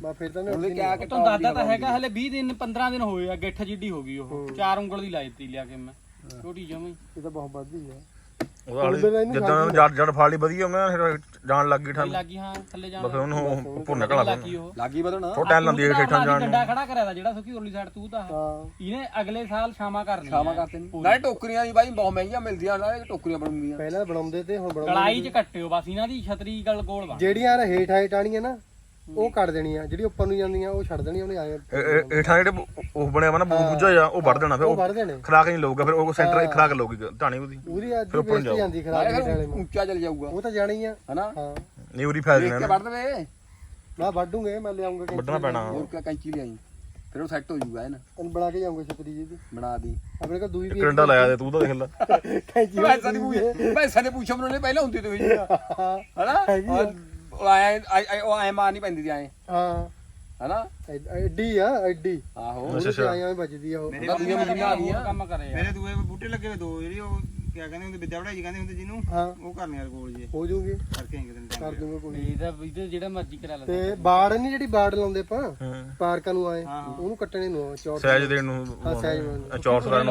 ਮੈਂ ਫਿਰ ਤਾਂ ਉਹਦੇ ਨਹੀਂ ਕਿਆ ਕਿ ਤੁਹਾਨੂੰ ਦਾਦਾ ਤਾਂ ਹੈਗਾ ਹਲੇ 20 ਦਿਨ 15 ਦਿਨ ਹੋਏ ਆ ਗਿੱਠ ਜਿੱਡੀ ਹੋ ਗਈ ਉਹ। ਚਾਰ ਉਂਗਲ ਦੀ ਲਾਈ ਤੀ ਲਿਆ ਕੇ ਮੈਂ। ਛੋਟੀ ਜਮੀ। ਇਹ ਤਾਂ ਬਹੁਤ ਵੱਧਦੀ ਹੈ ਉਹਦਾ ਹਾਲੇ ਜਿੱਦਾਂ ਜੜ ਜੜ ਫਾੜੀ ਵਧੀਆ ਉਹਨਾਂ ਫਿਰ ਜਾਣ ਲੱਗ ਗਈ ਠੰਡ। ਲੱਗੀ ਹਾਂ ਥੱਲੇ ਜਾਣ ਬਸ ਉਹਨੂੰ ਭੁੰਨ ਨਿਕਲਾ ਲੱਗੀ ਉਹ। ਲਾਗੀ ਥੋੜਾ ਟਾਈਮ ਲੰਦੀ ਠੇਠਾਂ ਜਾਣ ਡੰਡਾ ਖੜਾ ਕਰਿਆ ਦਾ ਜਿਹੜਾ ਸੁੱਕੀ ਉਰਲੀ ਸਾਈਡ ਤੂੰ ਤਾਂ। ਇਹਨੇ ਅਗਲੇ ਸਾਲ ਸ਼ਾਮਾ ਕਰਨੀ ਸ਼ਾਮਾਂ ਕਰਦੇ ਨਹੀਂ ਨਾਲੇ ਟੋਕਰੀਆਂ ਦੀ ਬਾਈ ਬਹੁਤ ਮਹਿੰਗੀਆਂ ਮਿਲਦੀਆਂ ਨਾਲੇ ਟੋਕਰੀਆਂ ਬਣੂਗੀਆਂ। ਪਹਿਲਾਂ ਬਣਾਉਂਦੇ ਤੇ ਹੁਣ ਬਣਾਉਂਦੇ ਗਲਾਈ 'ਚ ਕੱਟਿਓ ਬਸ ਇਹਨਾਂ ਦੀ ਛਤਰੀ ਗਲ ਗੋਲ ਬਣ ਜਿਹੜੀਆਂ ਹੇਠ ਹਾਈਟ ਆਣੀਆਂ ਨਾ ਉਹ ਕੱਟ ਦੇਣੀਆਂ ਜਿਹੜੀ ਉੱਪਰ ਨੂੰ ਜਾਂਦੀਆਂ ਉਹ ਛੱਡ ਦੇਣੀਆਂ ਉਹਨੇ ਆਏ ਹੇਠਾਂ ਜਿਹੜੇ ਉਹ ਬਣਿਆ ਵਾ ਨਾ ਬੂਝਾ ਜਾ ਉਹ ਵੱਢ ਦੇਣਾ ਫਿਰ ਉਹ ਵੱਢ ਦੇਣੇ। ਖਰਾਕ ਨਹੀਂ ਲਊਗਾ ਫਿਰ ਉਹ ਸੈਂਟਰ ਖਰਾਕ ਲਊਗੀ ਢਾਣੀ ਉਹਦੀ। ਉਹਦੀ ਅੱਜ ਵੇਸਟ ਜਾਂਦੀ ਹੇਠ ਵਾਲੇ ਨੂੰ। ਉੱਚਾ ਚੱਲ ਜਾਊਗਾ। ਉਹ ਤਾਂ ਜਾਣੀ ਆ। ਹਨਾ? ਹਾਂ। ਨਹੀਂ ਉਰੀ ਫੈਲ ਦੇਣਾ ਕੇ ਵੱਢ ਦੇਵੇ ਮੈਂ ਵੱਢੂਗੇ ਮੈਂ ਲਿਆਉਂਗਾ ਕਿ ਵੱਢਣਾ ਪੈਣਾ। ਹੋਰ ਕਿਆ ਕੈਂਚੀ ਲਿਆਈ ਫਿਰ ਉਹ ਸੈੱਟ ਹੋ ਜਾਊਗਾ ਇਹਨ ਤੈਨੂੰ ਬਣਾ ਕੇ ਜਾਊਂਗਾ ਛਤਰੀ ਜੀ ਦੀ ਬਣਾ ਦੀ। ਆਪਣੇ ਕੋਲ ਦੂਈ ਵੀ ਕਰੰਡਾ ਲਾਇਆ ਦੇ ਤੂੰ ਤਾਂ ਦੇਖ ਲੈ। ਕੈਂਚੀ ਪੈਸਾ ਦੀ ਪੂਛ ਪੈਸਾ ਦੇ ਪੂਛ ਮਰੋਂ ਪਹਿਲਾਂ ਹੁੰਦੀ ਤੇ ਜੀ ਹਾਂ। ਹਨਾ? ਹੈਗੀ ਆ। ਉਹ ਆਏ ਆਏ- ਉਹ ਆਏ ਮਾਰ ਨਹੀਂ ਪੈਂਦੀ ਦੀ ਆਏ ਹਾਂ। ਹਨਾ? ਐ- ਐਡੀ ਆ ਐਡੀ। ਆਹੋ। ਉਹਦੇ ਤੇ ਆਈਆਂ ਵੀ ਵੱਜਦੀ ਆ ਉਹ। ਉਹਦਾ ਦੂਜੀਆਂ ਮਸ਼ੀਨਾਂ ਆ। ਗਈਆਂ ਕੰਮ ਕਰੇ ਯਾਰ ਮੇਰੇ ਦੂਏ ਬੂਟੇ ਲੱਗੇ ਹੋਏ ਦੋ ਜਿਹੜੀ ਉਹ ਕਿਆ ਕਹਿੰਦੇ ਹੁੰਦੇ ਵਿਦਿਆ ਪੜਾਈ ਕਹਿੰਦੇ ਹੁੰਦੇ ਜਿਹਨੂੰ ਹਾਂ। ਉਹ ਕਰਨੇ ਯਾਰ ਕੋਲ ਜੇ। ਹੋ ਜੂਗੀ। ਕਰਕੇ ਆਏਂਗੇ ਤੈਨੂੰ ਕਰ ਦੂੰਗਾ ਕੋਈ ਇਹਦਾ ਇਹਦਾ ਜਿਹੜਾ ਮਰਜ਼ੀ ਕਰਾ ਲੈ ਤੇ ਬਾੜ ਨਹੀਂ ਜਿਹੜੀ ਬਾੜ ਲਾਉਂਦੇ ਆਪਾਂ? ਹੂੰ। ਪਾਰਕਾਂ ਨੂੰ ਆਏ। ਹਾਂ। ਉਹਨੂੰ ਕੱਟਣੇ ਨੂੰ ਚੌੜ ਸਹਿਜ ਦੇਣ ਨੂੰ ਹਾਂ ਸਹਿਜ ਨੂੰ।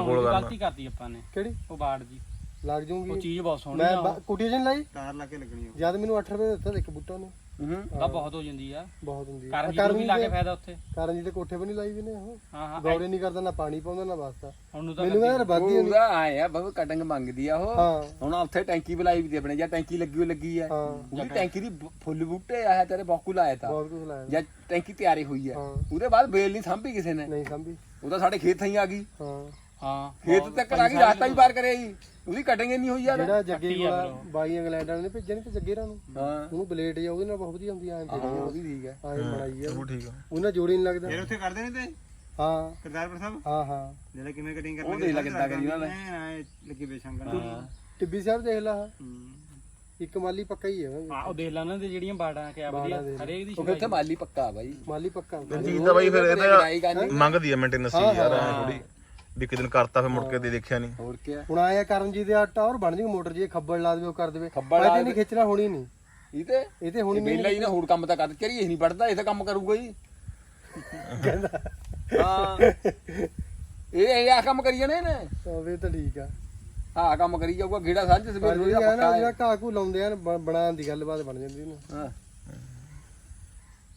ਕੋਲ ਕਰਨਾ। ਗਲਤੀ ਕਰਤੀ ਆਪਾਂ ਨੇ। ਕਿਹੜੀ? ਉਹ ਬਾੜ ਦੀ। ਲੱਗ ਉਹ ਜੂਗੀ ਚੀਜ਼ ਬਹੁਤ ਸੋਹਣੀ ਮੈਂ ਆ ਬਾ- ਕੁਟੀ ਜਨ ਲਾਈ? ਤਾਰ ਲਾ ਕੇ ਲੱਗਣੀ ਉਹ ਜਦ ਮੈਨੂੰ 8 ਰੁਪਏ ਦਾ ਦਿੱਤਾ ਇੱਕ ਬੂਟਾ ਨੇ ਹੂੰ ਉਹਦਾ ਬਹੁਤ ਹੋ ਜਾਂਦੀ ਆ। ਬਹੁਤ ਹੁੰਦੀ ਹੈ ਕਰਮ ਜੀ ਨੂੰ ਵੀ ਲਾ ਕੇ ਫਾਇਦਾ ਉੱਥੇ। ਕਾਰਨ ਜੀ ਦੇ ਕੋਠੇ 'ਤੇ ਨਹੀਂ ਲਾਈ ਵੀ ਨੇ ਉਹ। ਹਾਂ ਹਾਂ ਗੌਰੇ ਨਹੀਂ ਕਰਦਾ ਨਾ ਪਾਣੀ ਪਾਉਂਦਾ ਨਾ ਵਾਸਤਾ ਹੁਣ ਨੂੰ ਤਾਂ ਮੈਨੂੰ ਕਹਿੰਦਾ ਵੱਧਦੀ ਹੁੰਦੀ ਉਹਦਾ ਆਏ ਆ ਬਹੁਤ ਕਟਿੰਗ ਮੰਗਦੀ ਆ ਉਹ। ਹਾਂ। ਹੁਣ ਉੱਥੇ ਟੈਂਕੀ ਬੁਲਾਈ ਵੀ ਤੇ ਆਪਣੇ ਜਾਂ ਟੈਂਕੀ ਲੱਗੀ ਹੋਈ ਲੱਗੀ ਆ। ਹਾਂ। ਉਹਦੀ ਟੈਂਕੀ ਦੀ ਬ- ਫੁੱਲ ਬੂਟੇ ਆਇਆ ਤੇਰੇ ਬੌਕੂ ਲਾਇਆ ਤਾ। ਬਹੁਤ ਕੁਝ ਲਾਇਆ। ਜਾਂ ਟੈਂਕੀ ਤਿਆਰੀ ਹੋਈ ਆ। ਹਾਂ। ਉਹਦੇ ਬਾਅਦ ਬੇਲ ਨਹੀਂ ਸਾਂਭੀ ਕਿਸੇ ਨੇ। ਨਹੀਂ ਸੰਭੀ। ਉਹ ਤਾਂ ਸਾਡੇ ਖੇਤ ਥਈ ਆ ਗਈ। ਹਾਂ। ਹਾਂ। ਖੇਤ ਤੱਕ ਆ ਗਈ ਰਾਸਤਾ ਵੀ ਪਾਰ ਕਰਿਆ ਜੀ। ਉਹਦੀ ਕਟਿੰਗ ਹੀ ਨਹੀਂ ਹੋਈ ਯਾਰ ਜਿਹੜਾ ਜੱਗੇ ਉਹ। ਬਾਈ ਇੰਗਲੈਂਡ ਵਾਲੇ ਨੇ ਭੇਜਿਆ ਨਹੀਂ ਤੇ ਜੱਗੇ ਰਾਂ ਨੂੰ। ਹਾਂ। ਉਹਨੂੰ ਬਲੇਡ ਜਾਂ ਉਹਦੇ ਨਾਲ ਬਹੁਤ ਵਧੀਆ ਹੁੰਦੀ ਐ ਹਾਂ ਉਹ ਵੀ ਠੀਕ ਹੈ ਆਏ ਬਣਾਈ ਆ। ਉਹ ਠੀਕ ਆ। ਉਹਨਾਂ ਜੋੜੀ ਨਹੀਂ ਲੱਗਦਾ। ਫਿਰ ਉੱਥੇ ਕਰਦੇ ਨੇ ਤੇ? ਹਾਂ। ਕਰਤਾਰਪੁਰ ਸਾਹਿਬ ਹਾਂ ਹਾਂ। ਜਿਹੜਾ ਕਿਵੇਂ ਕਟਿੰਗ ਉਹ ਕਰਨਾ ਦੇਖ ਲੈ ਕਿੱਦਾਂ ਕਰੀ ਉਹਨਾਂ ਨੇ। ਨੇ ਲੱਗੀ ਬੇਸ਼ੰਗਣਾ ਟਿੱਬੀ ਸਾਹਿਬ ਦੇਖ ਲਾ। ਹੂੰ। ਇੱਕ ਮਾਲੀ ਪੱਕਾ ਹੀ ਹੈ ਆ ਉਹ ਦੇਖ ਲੈ ਉਹਨਾਂ ਦੇ ਜਿਹੜੀਆਂ ਬਾੜਾਂ ਕਿਆ ਵਧੀਆ। ਹਰੇਕ ਦੀ ਉਹ ਉੱਥੇ ਮਾਲੀ ਪੱਕਾ ਆ ਬਾਈ? ਮਾਲੀ ਪੱਕਾ। ਚੀਜ਼ ਤਾਂ ਬਾਈ ਫਿਰ ਕਰਨੀ। ਮੰਗਦੀ ਆ ਮੇਨਟੇਨੈਂਸ ਯਾਰ ਥੋੜੀ ਵੀ ਇੱਕ ਦਿਨ ਕਰਤਾ ਫਿਰ ਮੁੜ ਕੇ ਦੇ ਦੇਖਿਆ ਨਹੀਂ ਹੋਰ ਕੀ ਹੁਣ ਆਇਆ ਕਰਮਜੀਤ ਦੇ ਆਟਾ ਔਰ ਬਣ ਜੂ ਮੋਟਰ ਜੀ ਖੱਬਲ ਲਾ ਦੇਵੇ ਉਹ ਕਰ ਦੇਵੇ। ਲਾ ਤੇ ਨਹੀਂ ਖਿੱਚਣਾ ਹੋਣੀ ਨਹੀਂ ਇਹ ਤੇ ਇਹ ਤੇ ਹੋਣੀ ਇਹ ਵੇਲਾ ਹੀ ਨਾ ਹੋਰ ਕੰਮ ਤਾਂ ਕਰ ਚਰੀ ਇਹ ਨਹੀਂ ਪੜਦਾ ਇਹ ਤਾਂ ਕੰਮ ਕਰੂਗਾ ਹੀ। ਹਾਂ। ਇਹ ਇਹ ਆ ਕੰਮ ਕਰੀ ਜਾਣੇ ਨੇ ਹੋਵੇ ਤਾਂ ਠੀਕ ਆ। ਹਾਂ ਕੰਮ ਕਰੀ ਜਾਊਗਾ ਗੇੜਾ ਸਾਂਝ ਸਵੇਰ ਰੋਜ਼ ਦਾ ਪੱਕਾ ਜਿਹੜਾ ਘੂ ਲਾਉਂਦੇ ਆ ਬਣਾਉਣ ਦੀ ਗੱਲਬਾਤ ਬਣ ਜਾਂਦੀ ਨਾ। ਹਾਂ।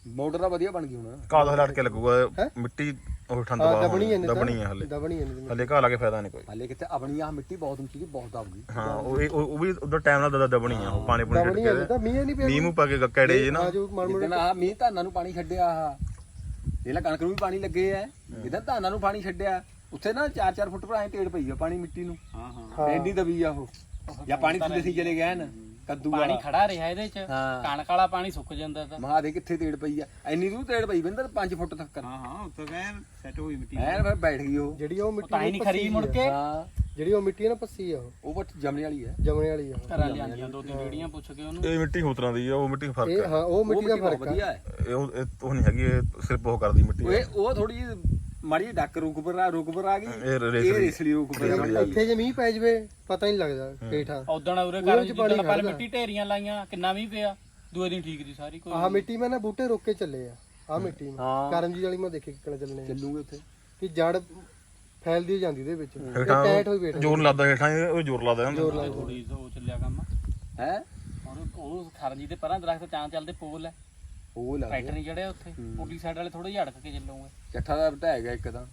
ਮੋਟਰ ਤਾਂ ਵਧੀਆ ਬਣ ਗਈ ਹੁਣ। ਘਾਹ ਦਾ ਲੜ ਕੇ ਲੱਗੂਗਾ। ਮਿੱਟੀ ਉਹ ਠੰਡ ਹਾਂ ਬਾਹਰ ਦਬਣੀ ਹੈ ਨਹੀਂ ਦਬਣੀ ਹੈ ਹਲੇ। ਦਬਣੀ ਹੈ ਨਹੀਂ ਹਲੇ ਘਾਹ ਲਾ ਕੇ ਫਾਇਦਾ ਨਹੀਂ ਕੋਈ। ਹਾਲੇ ਕਿਤੇ ਆਪਣੀ ਆ ਮਿੱਟੀ ਬਹੁਤ ਉੱਚੀ ਦੀ ਬਹੁਤ ਆਉਗੀ ਹਾਂ। ਉਹ ਇਹ- ਉਹ ਉਹ ਵੀ ਉਧਰ ਟਾਈਮ ਨਾਲ ਦਦਾ ਦਬਣੀ ਆ ਉਹ ਪਾਣੀ ਪੂਣੀ ਛੱਡ ਦਬਣੀ ਹੈ ਕੇ ਤਾਂ ਮੀਂਹ ਨਹੀਂ ਪਿਆ ਮੀਂਹ ਮੂੰਹ ਪਾ ਕੇ ਕੜੇ ਜੇ ਨਾ। ਆ ਜੋ ਜਿੱਦਣ ਮੀਂਹ ਧਾਨਾਂ ਨੂੰ ਪਾਣੀ ਛੱਡਿਆ ਆ ਇਹਲਾ ਕਣਕ ਨੂੰ ਵੀ ਪਾਣੀ ਲੱਗੇ ਆ ਜਿੱਦਾਂ ਧਾਨਾਂ ਨੂੰ ਪਾਣੀ ਛੱਡਿਆ ਉੱਥੇ ਨਾ 4-4 ਫੁੱਟ ਪਰ ਐ ਟੇੜ ਪਈ ਆ ਪਾਣੀ ਮਿੱਟੀ ਨੂੰ। ਹਾਂ। ਹਾਂ ਹਾਂ। ਐਂਡੀ ਦਬੀ ਆ ਉਹ। ਜਾਂ ਪਾਣੀ ਥੱਲੇ ਸੀ ਚਲੇ ਗਿਆ ਨਾ। ਕੱਦੂ ਪਾਣੀ ਵਾਲਾ। ਖੜਾ ਰਿਹਾ ਇਹਦੇ ਚ ਹਾਂ। ਕਣਕ ਵਾਲਾ ਪਾਣੀ ਸੁੱਕ ਜਾਂਦਾ ਤਾਂ। ਮਹਾ ਦੇ ਕਿੱਥੇ ਤੇੜ ਪਈ ਆ। ਐਨੀ ਦੂਰ ਤੇੜ ਪਈ ਬਿੰਦਰ 5 ਫੁੱਟ ਤੱਕ। ਹਾਂ ਹਾਂ ਉੱਥੇ ਗਏ ਸੈੱਟ ਹੋਈ ਮਿੱਟੀ ਐਨ ਫਿਰ ਬੈਠ ਗਈ ਉਹ। ਜਿਹੜੀ ਉਹ ਉਹ ਮਿੱਟੀ ਤਾਂ ਹੀ ਨਹੀਂ ਪੱਸੀ ਖਰੀ ਮੁੜ ਆ। ਕੇ। ਹਾਂ। ਜਿਹੜੀ ਉਹ ਮਿੱਟੀ ਹੈ ਨਾ ਪੱਸੀ ਆ ਉਹ। ਉਹ ਬਟ ਜਮਣੇ ਵਾਲੀ ਹੈ ਜਮਣੇ ਵਾਲੀ ਆ। ਘਰਾਂ ਲਿਆਂਦੀਆਂ ਦੋ ਤਿੰਨ ਜਿਹੜੀਆਂ ਪੁੱਛ ਕੇ ਉਹਨੂੰ। ਇਹ ਮਿੱਟੀ ਹੋਰ ਤਰ੍ਹਾਂ ਦੀ ਆ ਉਹ ਮਿੱਟੀ ਫ਼ਰਕ ਇਹ ਆ। ਹਾਂ ਉਹ ਮਿੱਟੀ ਦਾ ਬਹੁਤ ਫ਼ਰਕ ਆ। ਵਧੀਆ ਹੈ। ਇਹ ਉਹ ਇਹ ਉਹ ਨਹੀਂ ਹੈਗੀ ਇਹ ਸਿਰਫ ਉਹ ਕਰਦੀ ਮਿੱਟੀ ਉਹ ਉਹ ਥੋੜੀ ਜਿਹੀ ਮਾੜੀ ਡੱਕ ਰੁਕ ਪਰ ਆ ਰੁਕ ਪਰ ਆ ਗਈ। ਇਹ ਇਹ ਰੇਸਲੀ ਰੇਸਲੀ ਰੁਕ ਪਰ ਆ ਗਈ ਇੱਥੇ ਜੇ ਮੀਂਹ ਪੈ ਜਵੇ ਪਤਾ ਨਹੀਂ ਲੱਗਦਾ ਹੇਠਾਂ। ਉਦਣ ਉਰੇ ਉਹਦੇ ਪਾਣੀ ਜਿੱਦਣ ਪਰ ਖੜਦਾ। ਮਿੱਟੀ ਢੇਰੀਆਂ ਲਾਈਆਂ ਕਿੰਨਾ ਮੀਂਹ ਪਿਆ। ਦੂਏ ਦਿਨ ਠੀਕ ਦੀ ਸਾਰੀ ਕੋਈ ਆਹ ਮਿੱਟੀ ਮੈਂ ਨਾ ਬੂਟੇ ਰੋਕ ਕੇ ਚੱਲੇ ਆ ਆਹ ਮਿੱਟੀ ਨੂੰ। ਹਾਂ। ਕਰਮਜੀਤ ਵਾਲੀ ਮੈਂ ਦੇਖੇ ਕਿੱਕਣਾ ਚੱਲਣੇ ਆ। ਚੱਲੂਗੇ ਉੱਥੇ। ਕਿ ਜੜ ਫੈਲਦੀ ਜਾਂਦੀ ਦੇ ਵਿੱਚ। ਇਹ ਟਾਈਟ ਹੋਈ ਬੈਠਾ ਜੋਰ ਲੱਗਦਾ ਹੇਠਾਂ ਇਹ ਉਹ ਜੋਰ ਲੱਗਦਾ ਹੁੰਦਾ। ਥੋੜੀ ਉਹ ਚੱਲਿਆ ਕੰਮ। ਹੈ? ਉਹ ਉਹ ਖਰਜੀ ਦੇ ਪਰਾਂ ਦਰਖਤ ਚਾਂ ਚੱਲਦੇ ਪੋਲ ਹੈ। ਉਹ ਲੱਗ ਟਰੈਕਟਰ ਨਹੀਂ ਚੜਿਆ ਉੱਥੇ? ਉਡੀ ਸਾਈਡ ਵਾਲੇ ਥੋੜੇ ਝੜਕ ਕੇ ਚੱਲੋਗੇ ਚੱਠਾ ਦਾ ਢਹਿ ਗਿਆ ਇੱਕ ਤਾਂ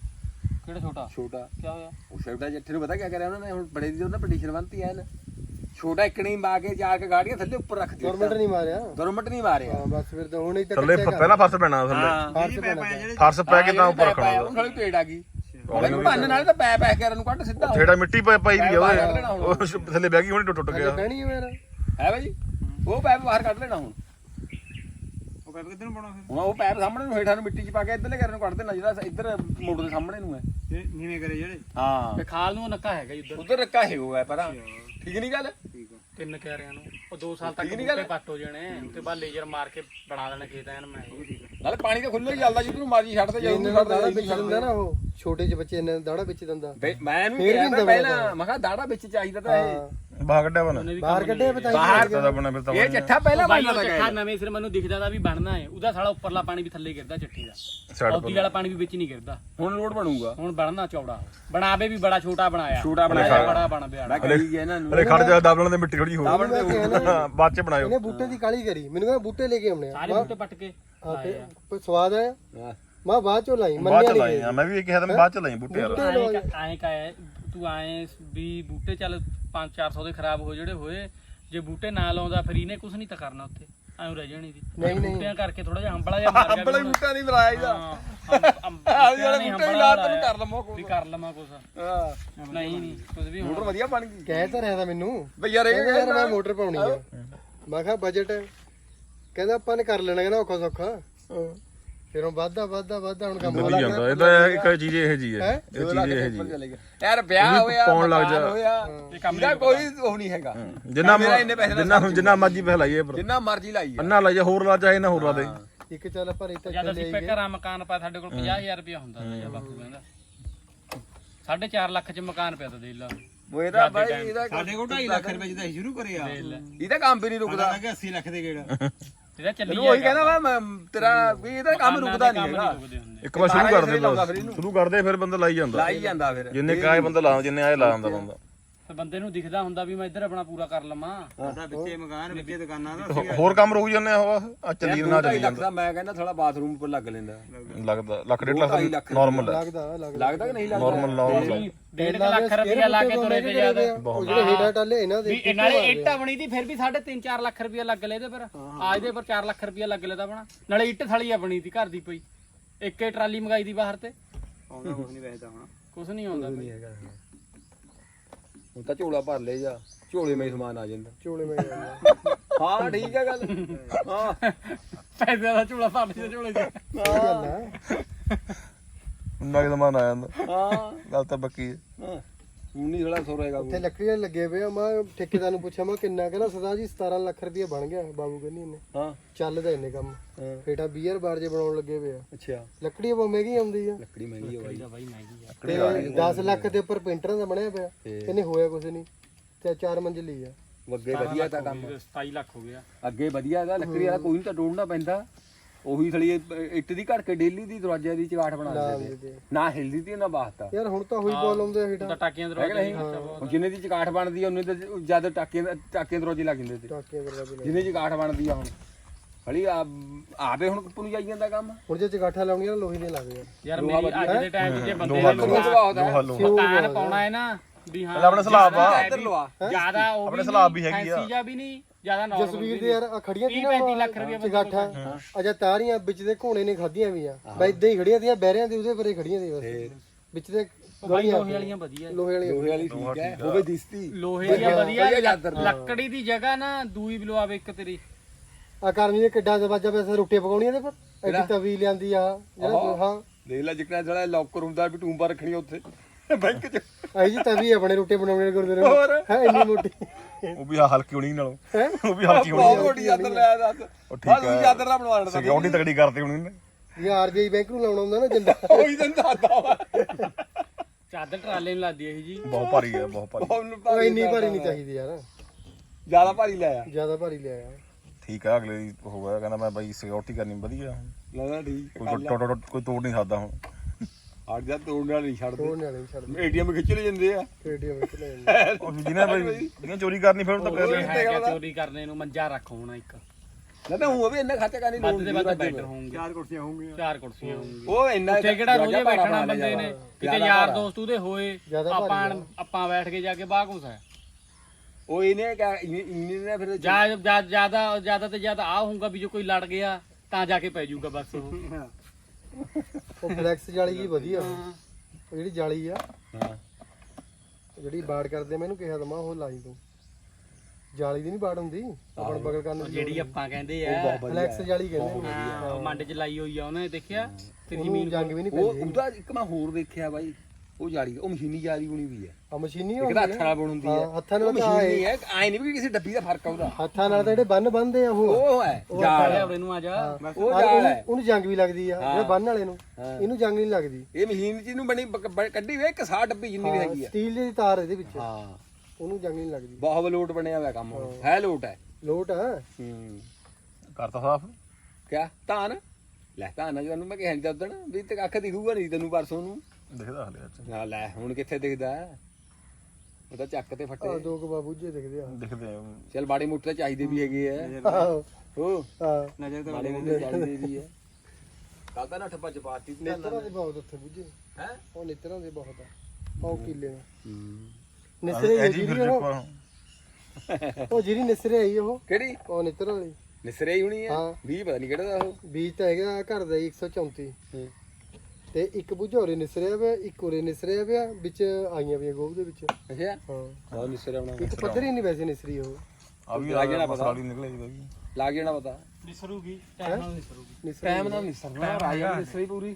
ਕਿਹੜਾ ਛੋਟਾ? ਛੋਟਾ। ਕੀ ਹੋਇਆ? ਉਹ ਛੋਟਾ ਜੱਠੇ ਨੂੰ ਪਤਾ ਕੀ ਕਰਿਆ ਉਹਨਾਂ ਨੇ? ਹੁਣ ਬੜੇ ਦੀ ਉਹਨਾਂ ਪਟੀਸ਼ਨ ਬੰਨਤੀ ਐ ਨਾ ਛੋਟਾ ਇੱਕ ਨਹੀਂ ਮਾ ਕੇ ਚਾਰ ਕੇ ਗਾੜੀਆਂ ਥੱਲੇ ਉੱਪਰ ਰੱਖ ਦਿੱਤਾ। ਗਵਰਨਮੈਂਟ ਨਹੀਂ ਮਾਰਿਆ। ਗਵਰਨਮੈਂਟ ਨਹੀਂ ਮਾਰਿਆ। ਹਾਂ ਬਸ ਫਿਰ ਤਾਂ ਹੁਣ ਹੀ ਤਾਂ ਥੱਲੇ ਕੱਚਾ ਪਹਿਲਾਂ ਫਰਸ਼ ਪੈਣਾ ਥੱਲੇ। ਹਾਂ। ਫਰਸ਼ ਪੈਣਾ ਜਿਹੜੇ। ਫਰਸ਼ ਪੈ ਕੇ ਤਾਂ ਉੱਪਰ ਰੱਖਣਾ। ਉਹ ਥੋੜੀ ਟੇੜ ਆ ਗਈ। ਉਹਨੇ ਭੰਨ ਨਾਲ ਤਾਂ ਪੈ ਪੈ ਕੇ ਰਨ ਕੱਢ ਸਿੱਧਾ। ਹੋ ਜਿਹੜਾ ਮਿੱਟੀ ਪਈ ਪਈ ਵੀ ਆ ਉਹਦੇ। ਉਹ ਥੱਲੇ ਬਹਿ ਗਈ ਹੁਣ ਟੁੱਟ ਟੁੱਟ ਗਿਆ। ਹੈ ਮੇਰਾ ਹੈ ਬਾਈ ਉਹ ਪੈਪ ਬਾਹਰ ਕੱਢ ਲੈਣਾ ਹੁਣ। ਉਹ ਪੈਪ ਕਿੱਧਰ ਨੂੰ ਪਾਉਣਾ ਫਿਰ? ਹੁਣ ਉਹ ਪੈਪ ਸਾਹਮਣੇ ਨੂੰ ਹੇਠਾਂ ਨੂੰ ਮਿੱਟੀ 'ਚ ਪਾ ਕੇ ਇੱਧਰਲੇ ਘਰ ਨੂੰ ਕੱਢ ਦੇਣਾ ਜਿਹੜਾ ਇੱਧਰ ਮੋਟਰ ਦੇ ਸਾਹਮਣੇ ਨੂੰ ਹੈ। ਜਿਹੜੇ ਨੀਵੇਂ ਕਰੇ ਜਿਹੜੇ? ਹਾਂ। ਤੇ ਖਾਲ ਨੂੰ ਉਹ ਨੱਕਾ ਹੈਗਾ ਜੀ ਉੱਧਰ। ਉਧਰ ਰੱਖਾ ਹੈ ਉਹ ਹੈ ਪਰਾਂ। ਠੀਕ ਨਹੀਂ ਗੱਲ? ਠੀਕ ਆ। ਤਿੰਨ ਕਿਆਰਿਆਂ ਨੂੰ। ਉਹ 2 ਸਾਲ ਤੱਕ ਠੀਕ ਨੀ ਗੱਲ? ਬੂਟੇ ਪੱਟ ਹੋ ਜਾਣੇ। ਤੇ ਬਾਅਦ ਲੇਜ਼ਰ ਮਾਰ ਕੇ ਬਣਾ ਦੇਣਾ ਖੇਤ ਐਨ ਮੈਂ। ਨਾਲੇ ਪਾਣੀ ਤਾਂ ਖੁੱਲ੍ਹਾ ਹੀ ਚੱਲਦਾ ਜਿੱਧਰ ਮਰਜ਼ੀ ਛੱਡ ਤੇ ਜੇ ਇਹਨਾਂ ਜਾਊਗੀ ਦਾ ਦਾੜਾ ਵਿੱਚ ਦਿੰਦਾ ਨਾ ਉਹ। ਛੋਟੇ ਜਿਹੇ ਬੱਚੇ ਇਹਨਾਂ ਦਾ ਦਾੜਾ ਵਿੱਚ ਦਿੰਦਾ। ਬਈ ਮੈਂ ਇਹਨੂੰ ਫੇਰ ਕਿਹਾ ਤਾਂ ਪਹਿਲਾਂ ਮੈਂ ਕਿਹਾ ਦਾੜਾ ਵਿੱਚ ਚਾਹੀਦਾ ਤਾਂ ਇਹ। ਹਾਂ। ਬਾਹਰ ਕੱਢਿਆ ਬਣਾ ਉਹਨੇ ਵੀ ਬਾਹਰ ਕੱਢੇ ਬਤਾਈ ਬਾਹਰ ਤਾਂ ਬਣਾ ਫਿਰ ਤਾਂ ਇਹ ਚੱਠਾ ਪਹਿਲਾਂ ਬਾਈ ਬਣਨਾ ਉਹ ਚੱਠਾ ਲੱਗਾ ਨਵੇਂ ਸਿਰ ਮੈਨੂੰ ਦਿਖਦਾ ਦਾ ਵੀ ਬਣਨਾ ਹੈ। ਉਹਦਾ ਸਾਲਾ ਉੱਪਰਲਾ ਪਾਣੀ ਵੀ ਥੱਲੇ ਗਿਰਦਾ ਚੱਠੇ ਦਾ। ਔਦੀ ਵਾਲਾ ਪਾਣੀ ਵੀ ਵਿੱਚ ਨਹੀਂ ਗਿਰਦਾ। ਹੁਣ ਲੋਡ ਬਣੂਗਾ। ਹੁਣ ਬਣਨਾ ਚੌੜਾ। ਬਣਾਵੇ ਵੀ ਬੜਾ ਛੋਟਾ ਬਣਾਇਆ। ਛੋਟਾ ਬਣਾਇਆ। ਬੜਾ ਬਣ ਬਿਆੜਾ ਮੈਂ ਕਹੀ ਇਹਨਾਂ ਨੂੰ। ਅਰੇ ਖੜ ਜਾ ਦਬਲਣ ਦੇ ਮਿੱਟੀ ਥੋੜੀ ਹੋ। ਹਾਂ, ਬਾਅਦ ਚ ਬਣਾਇਓ। ਇਹਨੇ ਬੂਟੇ ਦੀ ਕਾਲੀ ਕਰੀ। ਮੈਨੂੰ ਕਹਿੰਦਾ ਬੂਟੇ ਲੈ ਕੇ ਆਉਣੇ ਆ। ਸਾਰੇ ਬੂਟੇ ਪੱਟ ਕੇ ਹਾਂ ਕੋਈ ਸਵਾਦ ਆਇਆ? ਹਾਂ। ਮੈਂ ਬਾਅਦ ਚੋਂ ਲਾਈ ਬਾਅਦ ਮੰਨਿਆ ਚ ਨਹੀਂ ਮੈਂ ਵੀ ਇਹ ਕਿਹਾ ਤਾਂ ਮੈਂ ਬਾਅਦ ਚ ਲਾਈ ਬੂਟੇ ਯਾਰ ਆਏ ਆਏ ਕਾਏ ਤੂੰ ਆਏ ਵੀ ਬੂਟੇ ਚੱਲ 5-400 ਦੇ ਖਰਾਬ ਹੋ ਜਿਹੜੇ ਹੋਏ ਜੇ ਬੂਟੇ ਨਾ ਲਾਉਂਦਾ ਫਿਰ ਇਹਨੇ ਕੁਝ ਨਹੀਂ ਤਾਂ ਕਰਨਾ ਉੱਥੇ। ਐਂ ਰਹਿ ਜਾਣੀ ਸੀ ਨਹੀਂ, ਨਹੀਂ। ਬੂਟਿਆਂ ਕਰਕੇ ਥੋੜਾ ਜਿਹਾ ਅੰਬਲਾ ਜਿਹਾ ਮਾਰ ਗਿਆ ਅੰਬਲੇ ਬੂਟਾ ਨਹੀਂ ਮਰਾਇਆ ਇਹਦਾ। ਹਾਂ ਆਹ ਜਿਹੜੇ ਬੂਟੇ ਹੀ ਹੰਬਲਾ ਲਾ ਤੈਨੂੰ ਲਾਇਆ। ਕਰ ਲਵਾਂ ਵੀ ਕਰ ਲਵਾਂ ਕੁਛ। ਹਾਂ। ਨਹੀਂ ਨਹੀਂ ਕੁਝ ਵੀ ਮੋਟਰ ਹੁਣ। ਵਧੀਆ ਬਣ ਗਈ। ਕਹਿ ਤਾਂ ਰਿਹਾ ਤਾਂ ਮੈਨੂੰ। ਬਈ ਯਾਰ ਇਹ ਕਹਿੰਦਾ ਯਾਰ ਮੈਂ ਮੋਟਰ ਪਾਉਣੀ ਆ। ਮੈਂ ਕਿਹਾ ਬਜਟ ਕਹਿੰਦਾ ਆਪਾਂ ਨੇ ਕਰ ਲੈਣਾ ਕਹਿੰਦਾ ਔਖਾ ਸੌਖਾ। ਫਿਰ ਉਹ ਵਾਧਾ ਵਾਧਾ ਵਾਧਾ ਹੁਣ ਕੰਮ ਵਧੀ ਜਾਂਦਾ ਇਹ ਤਾਂ ਇੱਕ ਚੀਜ਼ ਇਹ ਜੀ। ਹੈ? ਇਹ ਚੀਜ਼ ਇਹ ਜੀ ਯਾਰ ਵਿਆਹ ਹੋਇਆ ਪਾਉਣ ਲੱਗ ਜਾ। ਇਹਦਾ ਕੋਈ ਉਹ ਨਹੀਂ ਹੈਗਾ। ਜਿੰਨਾ ਪੈਸੇ ਜਿੰਨਾ ਜਿੰਨਾ ਮਰਜ਼ੀ ਫੈਲਾਈਏ ਪਰ। ਜਿੰਨਾ ਮਰਜ਼ੀ ਲਾਈਏ। ਅੰਨਾ ਲਾਈਏ ਹੋਰ ਲਾ ਚਾਹੇ ਨਾ ਹੋਰ ਲਾ ਦੇ। ਇੱਕ ਚੱਲ ਰੇਤਾ ਜਦ ਚੱਲੇ ਅਸੀਂ ਪੇ ਘਰਾਂ ਮਕਾਨ ਪਾ ਸਾਡੇ ਕੋਲ 50000 ਰੁਪਇਆ ਹੁੰਦਾ ਸੀ ਬਾਪੂ ਕਹਿੰਦਾ। 4.5 ਲੱਖ ਚ ਮਕਾਨ ਪਿਆ ਤਾਂ ਦੇ ਲਾ। ਉਹ ਇਹਦਾ ਬਾਈ ਇਹਦਾ ਸਾਡੇ ਕੋਲ 2.5 ਲੱਖ ਰੁਪਏ ਜਿਹਦਾ ਸ਼ੁਰੂ ਕਰਿਆ ਇਹਦਾ ਕੰਮ ਵੀ ਨਹੀਂ ਰੁਕਦਾ। ਲੱਗਾ 80 ਲੱਖ ਦੇ ਗੇੜ। ਇਹਦਾ ਚੱਲੀ ਇਹਨੂੰ ਉਹੀ ਕਹਿੰਦਾ ਵਾ ਮੈਂ ਤੇਰਾ ਵੀ ਇਹਦਾ ਕੰਮ ਰੁਕਦਾ ਨਹੀਂ ਹੈਗਾ। ਇੱਕ ਵਾਰ ਸ਼ੁਰੂ। ਬਸ ਸ਼ੁਰੂ ਕਰਦੇ ਫਿਰ ਬੰਦਾ ਲਾਈ ਜਾਂਦਾ। ਲਾਈ ਜਾਂਦਾ ਫਿਰ। ਜਿੰਨੇ ਕਾਏ ਬੰਦਾ ਲਾ ਜਿੰਨੇ ਆਏ ਲਾ ਜਾਂਦਾ ਬੰਦਾ। ਤੇ ਬੰਦੇ ਨੂੰ ਦਿਖਦਾ ਹੁੰਦਾ ਵੀ ਮੈਂ ਇੱਧਰ ਆਪਣਾ ਪੂਰਾ ਕਰ ਲਵਾਂ। ਸਾਡਾ ਵਿੱਚੇ ਮਕਾਨ ਵਿੱਚੇ ਦੁਕਾਨਾਂ ਦਾ ਹੋ- ਹੋਰ ਕੰਮ ਰੁਕ ਜਾਂਦੇ ਆ ਉਹ ਆ ਚੱਲੀ ਨਾ ਚੱਲੀ ਲੱਗਦਾ ਜਾਂਦਾ। ਮੈਂ ਕਹਿੰਦਾ ਥੋੜਾ ਬਾਥਰੂਮ ਉੱਪਰ ਲੱਗ ਲੈਂਦਾ। ਲੱਗਦਾ ਲੱਖ ਡੇਢ ਢਾਈ ਲੱਖ ਲੱਖ ਨਾਰਮਲ ਹੈ। ਲੱਗਦਾ ਲੱਗਦਾ। ਲੱਗਦਾ ਕਿ ਨਹੀਂ ਲੱਗਦਾ? ਨਾਰਮਲ ਨਾਰਮਲ ਡੇਢ ਕੁ ਲੱਖ ਰੁਪਇਆ ਲਾ ਕੇ ਤੁਰੇ ਤੇ ਜ਼ਿਆਦਾ। ਉਹ ਜਿਹੜੇ ਹੇਠਾਂ ਟਾਲੇ ਇਹਨਾਂ ਦੇ ਵੀ ਨਾਲੇ ਇੱਟ ਬਣੀ ਦੀ ਫਿਰ ਵੀ 3.5 4 ਲੱਖ ਰੁਪਇਆ ਲੱਗ ਲੈ ਇਹਦੇ ਪਰ। ਆਜ ਦੇ ਪਰ 4 ਲੱਖ ਰੁਪਇਆ ਲੱਗ ਲੈਦਾ ਬਣਾ ਨਾਲੇ ਇੱਟ ਥਲੀ ਆ ਬਣੀ ਦੀ ਘਰ ਦੀ ਪਈ। ਇੱਕੇ ਟਰਾਲੀ ਮੰਗਾਈ ਦੀ ਬਾਹਰ ਤੇ। ਆਉਂਦਾ ਕੁਝ ਨਹੀਂ ਵੇਚਦਾ ਹੁਣ। ਕੁਝ ਨਹੀਂ ਆਉਂਦਾ ਬਈ। ਹੁਣ ਤਾਂ ਝੋਲਾ ਭਰ ਲੈ ਜਾ। ਝੋਲੇ ਮੇਂ ਸਮਾਨ ਆ ਜਾਂਦਾ। ਚੋਲੇ ਮੈਂ ਜਾਂਦਾ। ਹਾਂ ਠੀਕ ਹੈ ਗੱਲ। ਹਾਂ। ਪੈਸੇ ਦਾ ਝੋਲਾ ਭਰ ਦੇ ਝੋਲੇ ਚ ਹੈ। ਜ਼ਮਾਨਾ ਆ। ਜਾਂਦਾ। ਹਾਂ। ਗੱਲ ਤਾਂ ਬੱਕੀ ਹੈ ਹਾਂ। ਹੁਣ ਨਹੀਂ ਥੋੜਾ ਸੋਰੇਗਾ ਤੇ ਲੱਕੜੀਆਂ ਲੱਗੇ ਪਏ ਆ ਮੈਂ ਠੇਕੇਦਾਰ ਨੂੰ ਪੁੱਛਿਆ ਮੈਂ ਕਿੰਨਾ ਕਹਿੰਦਾ ਸਦਾ ਜੀ 17 ਲੱਖ ਰੁਪਏ ਬਣ ਗਿਆ ਬਾਬੂ ਕਹਿੰਦੀ ਇਹਨੇ। ਹਾਂ। ਚੱਲਦਾ ਇੰਨੇ ਕੰਮ। ਹਾਂ। ਹੇਠਾਂ 20 ਬਾਰ ਜੇ ਬਣਾਉਣ ਲੱਗੇ ਪਏ ਆ। ਅੱਛਾ। ਲੱਕੜੀ ਬਹੁਤ ਮਹਿੰਗੀ ਆਉਂਦੀ ਆ ਲੱਕੜੀ ਮਹਿੰਗੀ ਹੈ ਬਾਈ। ਬਾਈ ਮਹਿੰਗੀ ਆ। ਤੇ 10 ਲੱਖ ਦੇ ਉੱਪਰ ਪੇਂਟਰਾਂ ਦਾ ਬਣਿਆ ਪਿਆ। ਇਹਨੇ ਹੋਇਆ ਕੁਝ ਨਹੀਂ। ਤੇ ਚਾਰ ਮੰਜ਼ਲੀ ਆ। ਅੱਗੇ ਵਧੀਆ ਤਾਂ ਕੰਮ। 27 ਲੱਖ ਹੋ ਗਿਆ। ਅੱਗੇ ਵਧੀਆ ਲੱਕੜੀ ਵਾਲਾ ਕੋਈ ਨਹੀਂ ਤਾਂ ਟੋੜਨਾ ਪੈਂਦਾ। ਉਹੀ ਥਲੀ ਇੱਟ ਦੀ ਘੜ ਕੇ ਡੇਲੀ ਦੀ ਦਰਵਾਜ਼ੇ ਦੀ ਚਗਾਠ ਬਣਾ ਦਿੰਦੇ ਤੇ। ਨਾ ਹਿਲਦੀ ਤੀ ਨਾ ਬਾਸਤਾ ਯਾਰ ਹੁਣ ਤਾਂ ਹੋਈ ਪਾ ਲਾਉਂਦੇ ਆ ਹੇਠਾਂ। ਤਾਂ ਟਾਕੀਆਂ ਹੈ ਕਿ ਦਰਵਾਜ਼ੇ ਨਹੀਂ? ਹੁਣ ਜਿੰਨੇ ਦੀ ਚਗਾਠ ਬਣਦੀ ਆ ਉਹਨੇ ਤੇ ਜ਼ਿਆਦਾ ਟਾਕੀਆਂ ਟਾਕੀਆਂ ਦਰਵਾਜ਼ੇ ਲੱਗ ਜਾਂਦੇ ਤੇ। ਦੇ ਜਿੰਨੇ ਚਗਾਠ ਬਣਦੀ ਆ ਹੁਣ। ਹਲੀ ਆਪੇ ਹੁਣ ਉੱਪਰ ਨੂੰ ਜਾਈ ਜਾਂਦਾ ਕੰਮ। ਹੁਣ ਜੇ ਚਗਾਠਾ ਲਾਉਣੀਆਂ ਲੋਹੀ ਦੇ ਲੱਗ ਗਿਆ ਯਾਰ ਮੇਰੀ ਅੱਜ ਦੇ ਟਾਈਮ 'ਚ ਜੇ ਬੰਦੇ ਲੋਹਾ ਨੇ ਲੋਹਾ ਸੁਭਾਅ ਹੁੰਦਾ ਲੋਹਾ ਲੋਹਾ। ਮਕਾਨ ਪਾਉਣਾ ਹੈ ਨਾ ਵੀ ਹਾਂ। ਆਪਣੇ ਸਲਾਬ ਆ। ਇੱਧਰ ਲਵਾ। ਜ਼ਿਆਦਾ ਉਹ ਆਪਣੇ ਸਲਾਬ ਵੀ ਹੈਗੀ ਆ। ਫੈਂਸੀ ਜਾਂ ਵੀ ਨਹੀਂ। ਜ਼ਿਆਦਾ ਨਾਰਮਲ ਜਸਵੀਰ ਦੇ ਯਾਰ ਆਹ ਖੜੀਆਂ ਸੀ 35 ਲੱਖ ਰੁਪਏ ਨਾ ਚਗਾਠਾ ਅਜਾ ਤਾਰੀਆਂ ਵਿੱਚ ਦੇ ਘੋਣੇ ਨੇ ਖਾਧੀਆਂ ਵੀ ਆ ਬਈ ਇਦਾਂ ਹੀ ਖੜੀਆਂ ਦੀਆਂ ਬਹਿਰਿਆਂ ਦੇ ਉਹਦੇ ਪਰੇ ਖੜੀਆਂ ਸੀ ਬਸ। ਵਿੱਚ ਦੇ ਗਲੀਆਂ। ਲੋਹੇ ਵਾਲੀਆਂ ਵਧੀਆ। ਲੋਹੇ ਵਾਲੀਆਂ। ਲੋਹੇ ਵਾਲੀ ਠੀਕ ਹੈ। ਹੋਵੇ ਦਿਸਤੀ। ਲੋਹੇ ਦੀਆਂ ਵਧੀਆ। ਵਧੀਆ ਚਾਦਰ ਲੱਕੜੀ ਦੀ ਜਗ੍ਹਾ ਨਾ ਦੂਈ ਬਲਵਾਵੇ ਇੱਕ ਤੇਰੀ। ਆ ਕਰਮੀ ਦੇ ਕਿੱਡਾ ਦਰਵਾਜ਼ਾ ਵੈਸੇ ਰੋਟੀਆਂ ਪਕਾਉਣੀਆਂ ਤੇ ਪਰ ਐਡੀ ਤਵੀ ਲਿਆਂਦੀ ਆ ਜਿਹੜਾ ਹਾਂ ਦੇਖ ਲੈ ਜਿੱਕਣਾ ਜਿਹੜਾ ਲੋਕਰ ਹੁੰਦਾ ਵੀ ਟੂੰਬਾ ਰੱਖਣੀ ਉੱਥੇ। ਬੈਂਕ 'ਚ। ਆਈ ਜੀ ਤਵੀ ਆਪਣੇ ਰੋਟੀਆਂ ਬਣਾਉਣੇ ਗੁਰਦੇ ਨੇ। ਹੋਰ? ਹੈ ਇੰਨੀ ਮੋਟੀ। ਉਹ ਵੀ ਆ ਹਲਕੀ ਹੋਣੀ ਨਾਲੋਂ। ਹੈ? ਉਹ ਵੀ ਹਲਕੀ ਹੋਣੀ ਬਹੁਤ ਵੱਡੀ ਚਾਦਰ ਲੈ ਦੱਸ। ਉਹ ਹਾਂ ਠੀਕ ਤੂੰ ਹੈ ਚਾਦਰ ਨਾ ਬਣਵਾ ਲੈਣਾ ਸਿਕਿਉਰਿਟੀ ਤਕੜੀ ਕਰਤੀ ਹੋਣੀ ਨੇ। ਇਹ ਆਰਬੀਆਈ ਬੈਂਕ ਨੂੰ ਲਾਉਣਾ ਹੁੰਦਾ ਨਾ ਜਿੰਦਾ। ਉਹੀ ਤੈਨੂੰ ਦੱਸਦਾ ਵਾ। ਚਾਦਰ ਟਰਾਲੇ ਨੂੰ ਲਾਦੀ ਇਹ ਜੀ। ਬਹੁਤ ਭਾਰੀ ਹੈ ਬਹੁਤ ਭਾਰੀ। ਇੰਨੀ ਭਾਰੀ ਨਹੀਂ ਚਾਹੀਦੀ ਯਾਰ। ਜ਼ਿਆਦਾ ਭਾਰੀ ਲਾਇਆ ਜ਼ਿਆਦਾ ਭਾਰੀ ਲਿਆਇਆ ਠੀਕ ਹੈ ਅਗਲੇ ਹੋ ਗਿਆ ਕਹਿੰਦਾ ਮੈਂ ਬਾਈ ਸਿਕਿਉਰਿਟੀ ਕਰਨੀ ਵਧੀਆ। ਲੱਗਦਾ ਠੀਕ। ਕੋਈ ਟੋ- ਟੋ- ਟੋ- ਕੋਈ ਤੋੜ ਨਹੀਂ ਸਕਦਾ ਹੁਣ। ਹਟ ਜਾ ਤੋੜਨ ਵਾਲਾ ਨਹੀਂ ਛੱਡਦੇ। ਤੋੜਨ ਵਾਲੇ ਨਹੀਂ ਛੱਡਦੇ। ਏਟੀਐਮ ਖਿੱਚ ਲੈ ਜਾਂਦੇ ਆ। ਏਟੀਐਮ ਵਿੱਚ ਲੈ ਜਾਂਦੇ ਉਹ ਜਿਹਨੇ ਬਾਈ ਜਿਹਨੇ ਚੋਰੀ ਕਰਨੀ ਫਿਰ ਉਹ ਤਾਂ ਕਰ ਲੈ ਹੈ। ਕਿ ਚੋਰੀ ਕਰਨੇ ਨੂੰ ਮੰਜਾ ਰੱਖ ਹੋਣਾ ਇੱਕ। ਨਾ ਤਾਂ ਉਹ ਵੀ ਇੰਨਾ ਖਰਚਾ ਕਰਨੀ ਵੱਧ ਲੋੜ ਦੇ ਵੱਧ ਬੈਠਰ ਹੋਣਗੇ। ਚਾਰ ਕੁਰਸੀਆਂ ਹੋਣਗੀਆਂ। ਚਾਰ ਕੁਰਸੀਆਂ ਹੋਣਗੀਆਂ। ਉਹ ਇੰਨਾ ਉੱਥੇ ਕਿਹੜਾ ਰੋਜ਼ੇ ਬੈਠਣਾ ਬੰਦੇ ਨੇ। ਕਿਤੇ ਯਾਰ ਦੋਸਤ ਉਹਦੇ ਹੋਏ ਆਪਾਂ ਆਪਾਂ ਬੈਠ ਕੇ ਜਾ ਕੇ ਬਾਹ ਕੁਛ ਹੈ ਉਹ ਇਹਨੇ ਕਹਾ ਇਹਨੇ ਨੇ ਫਿਰ ਜ਼ਿਆਦਾ ਜ਼ਿਆਦਾ ਤੇ ਜ਼ਿਆਦਾ ਆ ਹੋਊਗਾ ਵੀ ਜੇ ਕੋਈ ਲੜ ਗਿਆ ਤਾਂ ਜਾ ਕੇ ਪੈ ਜਾਊਗਾ ਬਸ ਉਹ। ਉਹ ਫਲੈਕਸ ਜਾਲੀ ਜੀ ਵਧੀਆ। ਉਹ ਜਿਹੜੀ ਜਾਲੀ ਆ ਹਾਂ। ਜਿਹੜੀ ਬਾੜ ਕਰਦੇ ਮੈਨੂੰ ਕਿਹਾ ਤਾਂ ਮੈਂ ਉਹ ਲਾਈ ਤੂੰ ਜਾਲੀ ਦੀ ਨਹੀਂ ਬਾੜ ਹੁੰਦੀ ਆਪਣ ਬਗਲ ਕਰਨ ਦੀ ਜਿਹੜੀ ਆਪਾਂ ਕਹਿੰਦੇ ਆ। ਫਲੈਕਸ ਜਾਲੀ ਕਹਿੰਦੇ ਹਾਂ, ਉਹ ਮੰਡ ਚ ਲਾਈ ਹੋਈ ਆ ਉਹਨੇ ਦੇਖਿਆ? ਤੇ ਉਹਨੂੰ ਜ਼ਮੀਨ ਜੰਗ ਵੀ ਨਹੀਂ ਉਹ ਪੈਂਦੀ। ਉਹਦਾ ਇੱਕ ਮੈਂ ਹੋਰ ਦੇਖਿਆ ਬਾਈ। ਉਹ ਜਾਲੀ ਉਹ ਮਸ਼ੀਨੀ ਜਾਲੀ ਬਣੀ ਵੀ ਹੈ ਆ ਮਸ਼ੀਨੀ ਇੱਕ ਤਾਂ ਆ। ਹੱਥਾਂ ਨਾਲ ਬਣ ਹੁੰਦੀ ਹੈ ਹਾਂ, ਹੱਥਾਂ ਉਹ ਨਾਲ ਤਾਂ ਮਸ਼ੀਨੀ ਹੈ ਆਏ ਨਹੀਂ ਵੀ ਕਿਸੇ ਡੱਬੀ ਦਾ ਫ਼ਰਕ ਆ ਉਹਦਾ। ਹੱਥਾਂ ਨਾਲ ਤਾਂ ਜਿਹੜੇ ਬੰਨ ਬੰਨਦੇ ਆ ਉਹ ਉਹ ਹੈ ਜਾਲ। ਲਿਆ ਉਹਨੂੰ ਆ ਜਾ। ਉਹ ਜਾਲ ਉਹਨੂੰ- ਹੈ। ਉਹਨੂੰ ਜੰਗ ਵੀ ਲੱਗਦੀ ਆ ਜਿਹੜੇ ਬੰਨ ਵਾਲੇ ਨੂੰ। ਹਾਂ। ਇਹਨੂੰ ਜੰਗ ਨਹੀਂ ਲੱਗਦੀ। ਇਹ ਮਸ਼ੀਨ ਚ ਇਹਨੂੰ ਬਣੀ ਬ- ਬ- ਕੱਢੀ ਵੇ ਇੱਕ ਸਾਹ ਡੱਬੀ ਜਿੰਨੀ ਵੀ ਹੈਗੀ ਆ। ਸਟੀਲ ਦੀ ਤਾਰ ਇਹਦੇ ਵਿੱਚ। ਹਾਂ। ਉਹਨੂੰ ਜੰਗ ਨਹੀਂ ਲੱਗਦੀ। ਬਹੁਤ ਲੋਟ ਬਣਿਆ ਹੋਇਆ ਕੰਮ ਹੁਣ। ਹੈ। ਲੋਟ ਹੈ। ਲੋਟ ਆ। ਹੂੰ। ਕਰਤਾ ਸਾਫ਼। ਕਿਆ? ਧਾਨ? ਲੈ ਧਾਨ ਆ ਤੈਨੂੰ ਮੈਂ ਕਿਹਾ ਨਹੀਂ ਉਦਣ ਵੀ ਤੇ ਅੱਖ ਦਿਖੂਗਾ ਨਹੀਂ ਤੈਨੂੰ ਪਰਸੋਂ ਨੂੰ। ਦਿਖਦਾ ਹਲੇ ਅੱਜ। ਨਾ ਲੈ ਹੁਣ ਕਿੱਥੇ ਦਿਖਦਾ? ਉਹ ਤਾਂ ਚੱਕ ਤੇ ਆ ਫੱਟੇ ਦੋ ਕੁ ਬਾਬੂਜੇ ਦਿਖਦੇ ਆ। ਦਿਖਦੇ ਆ। ਚੱਲ ਬਾੜੀ ਮੋਟੇ ਤਾਂ ਚਾਹੀਦੇ ਵੀ ਹੈਗੇ ਆ। ਆਹੋ, ਹੋ ਹਾਂ। ਨਜ਼ਰ ਤਾਂ ਬਾੜੀ ਮੋਟੇ ਚਾਹੀਦੇ ਵੀ ਹੈ ਕੱਲ ਤਾਂ ਨਾ ਠੱਪਾ ਚਪਾਤੀ ਨਿੱਤਰਾਂ ਦੇ ਬਹੁਤ ਉੱਥੇ ਬੁੱਝੇ। ਹੈ? ਉਹ ਨਿੱਤਰਾਂ ਦੇ ਬਹੁਤ ਆ। ਉਹ ਕਿੱਲੇ ਨੇ। ਹੂੰ। ਨਿਸਰੇ ਇਹ ਹੀ ਜੀ ਜਿਹੜੀ ਫਿਰ ਉਹ। ਜਿਹੜੀ ਨਿਸਰੇ ਆਈ ਉਹ। ਕਿਹੜੀ? ਉਹ ਨਿੱਤਰਾਂ ਵਾਲੀ। ਨਿਸਰੇ ਹੀ ਹੋਣੀ ਹਾਂ। 20 ਪਤਾ ਨਹੀਂ ਕਿਹੜਾ ਦਾ ਉਹ। ਬੀਜ ਤਾਂ ਹੈਗਾ ਘਰ ਦਾ ਹੀ 134 ਹੂੰ। ਤੇ ਇੱਕ ਬੁਝੋਰੇ ਨਿਸਰਿਆ ਪਿਆ ਇੱਕ ਉਰੇ ਨਿਸਰਿਆ ਪਿਆ ਵਿੱਚ ਆਈਆਂ ਪਈਆਂ ਗੋਭ ਦੇ ਵਿੱਚ। ਅੱਛਾ। ਹਾਂ। ਬਹੁਤ ਨਿਸਰੇ ਆਉਣਾ ਇੱਕ ਪੱਧਰ ਹੀ ਨਹੀਂ ਵੈਸੇ ਨਿਸਰੀ ਉਹ। ਆ ਵੀ ਲੱਗ ਜਾਣਾ ਆ ਪਤਾ। ਨਿਕਲੇ ਜੀ ਬਾਈ। ਲੱਗ ਜਾਣਾ ਪਤਾ। ਨਿਸਰੂਗੀ ਟਾਈਮ ਨਾਲ ਨਿਸਰੂਗੀ। ਨਿਸਰੀ ਟਾਈਮ ਨਾਲ ਨਿਸਰਨਾ ਰਾਜਾ ਨਿਸਰੀ ਪੂਰੀ।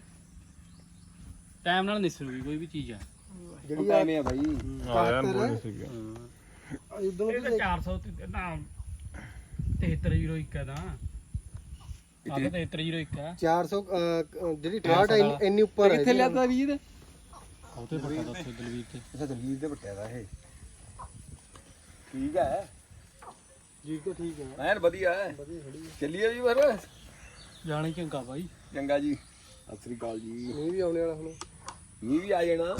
ਟਾਈਮ ਨਾਲ ਨਿਸਰੂਗੀ ਕੋਈ ਵੀ ਚੀਜ਼ ਆ। ਜਿਹੜੀ ਹੈ ਬਾਈ। ਆ ਬੋਲ ਨਹੀਂ ਸੀਗਾ ਉਦੋਂ ਇਹ ਤਾਂ 400 ਤੇ- ਨਾ 7301 ਦਾ ਆਹ 7301 ਆ 400 ਅਹ, ਜਿਹੜੀ 68 ਇੰਨੀ- ਇੰਨੀ ਉੱਪਰ ਹੈ ਕਿੱਥੇ ਲਿਆਦਾ ਵੀਰ? ਉਹਤੇ ਪੱਕਾ ਦੱਸੋ ਦਲਵੀਰ ਤੇ। ਅੱਛਾ ਦਲਵੀਰ ਦੇ ਵੱਟਿਆ ਦਾ ਇਹ। ਠੀਕ ਹੈ। ਜੀ ਤਾਂ ਠੀਕ ਹੈ। ਐਨ ਵਧੀਆ ਹੈ। ਵਧੀਆ ਖੜੀ ਹੈ। ਚੱਲੀਏ ਜੀ ਫਿਰ। ਜਾਣੀ ਚੰਗਾ ਬਾਈ। ਚੰਗਾ ਜੀ। ਸਤਿ ਸ੍ਰੀ ਅਕਾਲ ਜੀ। ਮੀਂਹ ਵੀ ਆਉਣੇ ਵਾਲਾ ਹੁਣ। ਮੀਂਹ ਵੀ ਆ ਜਾਣਾ।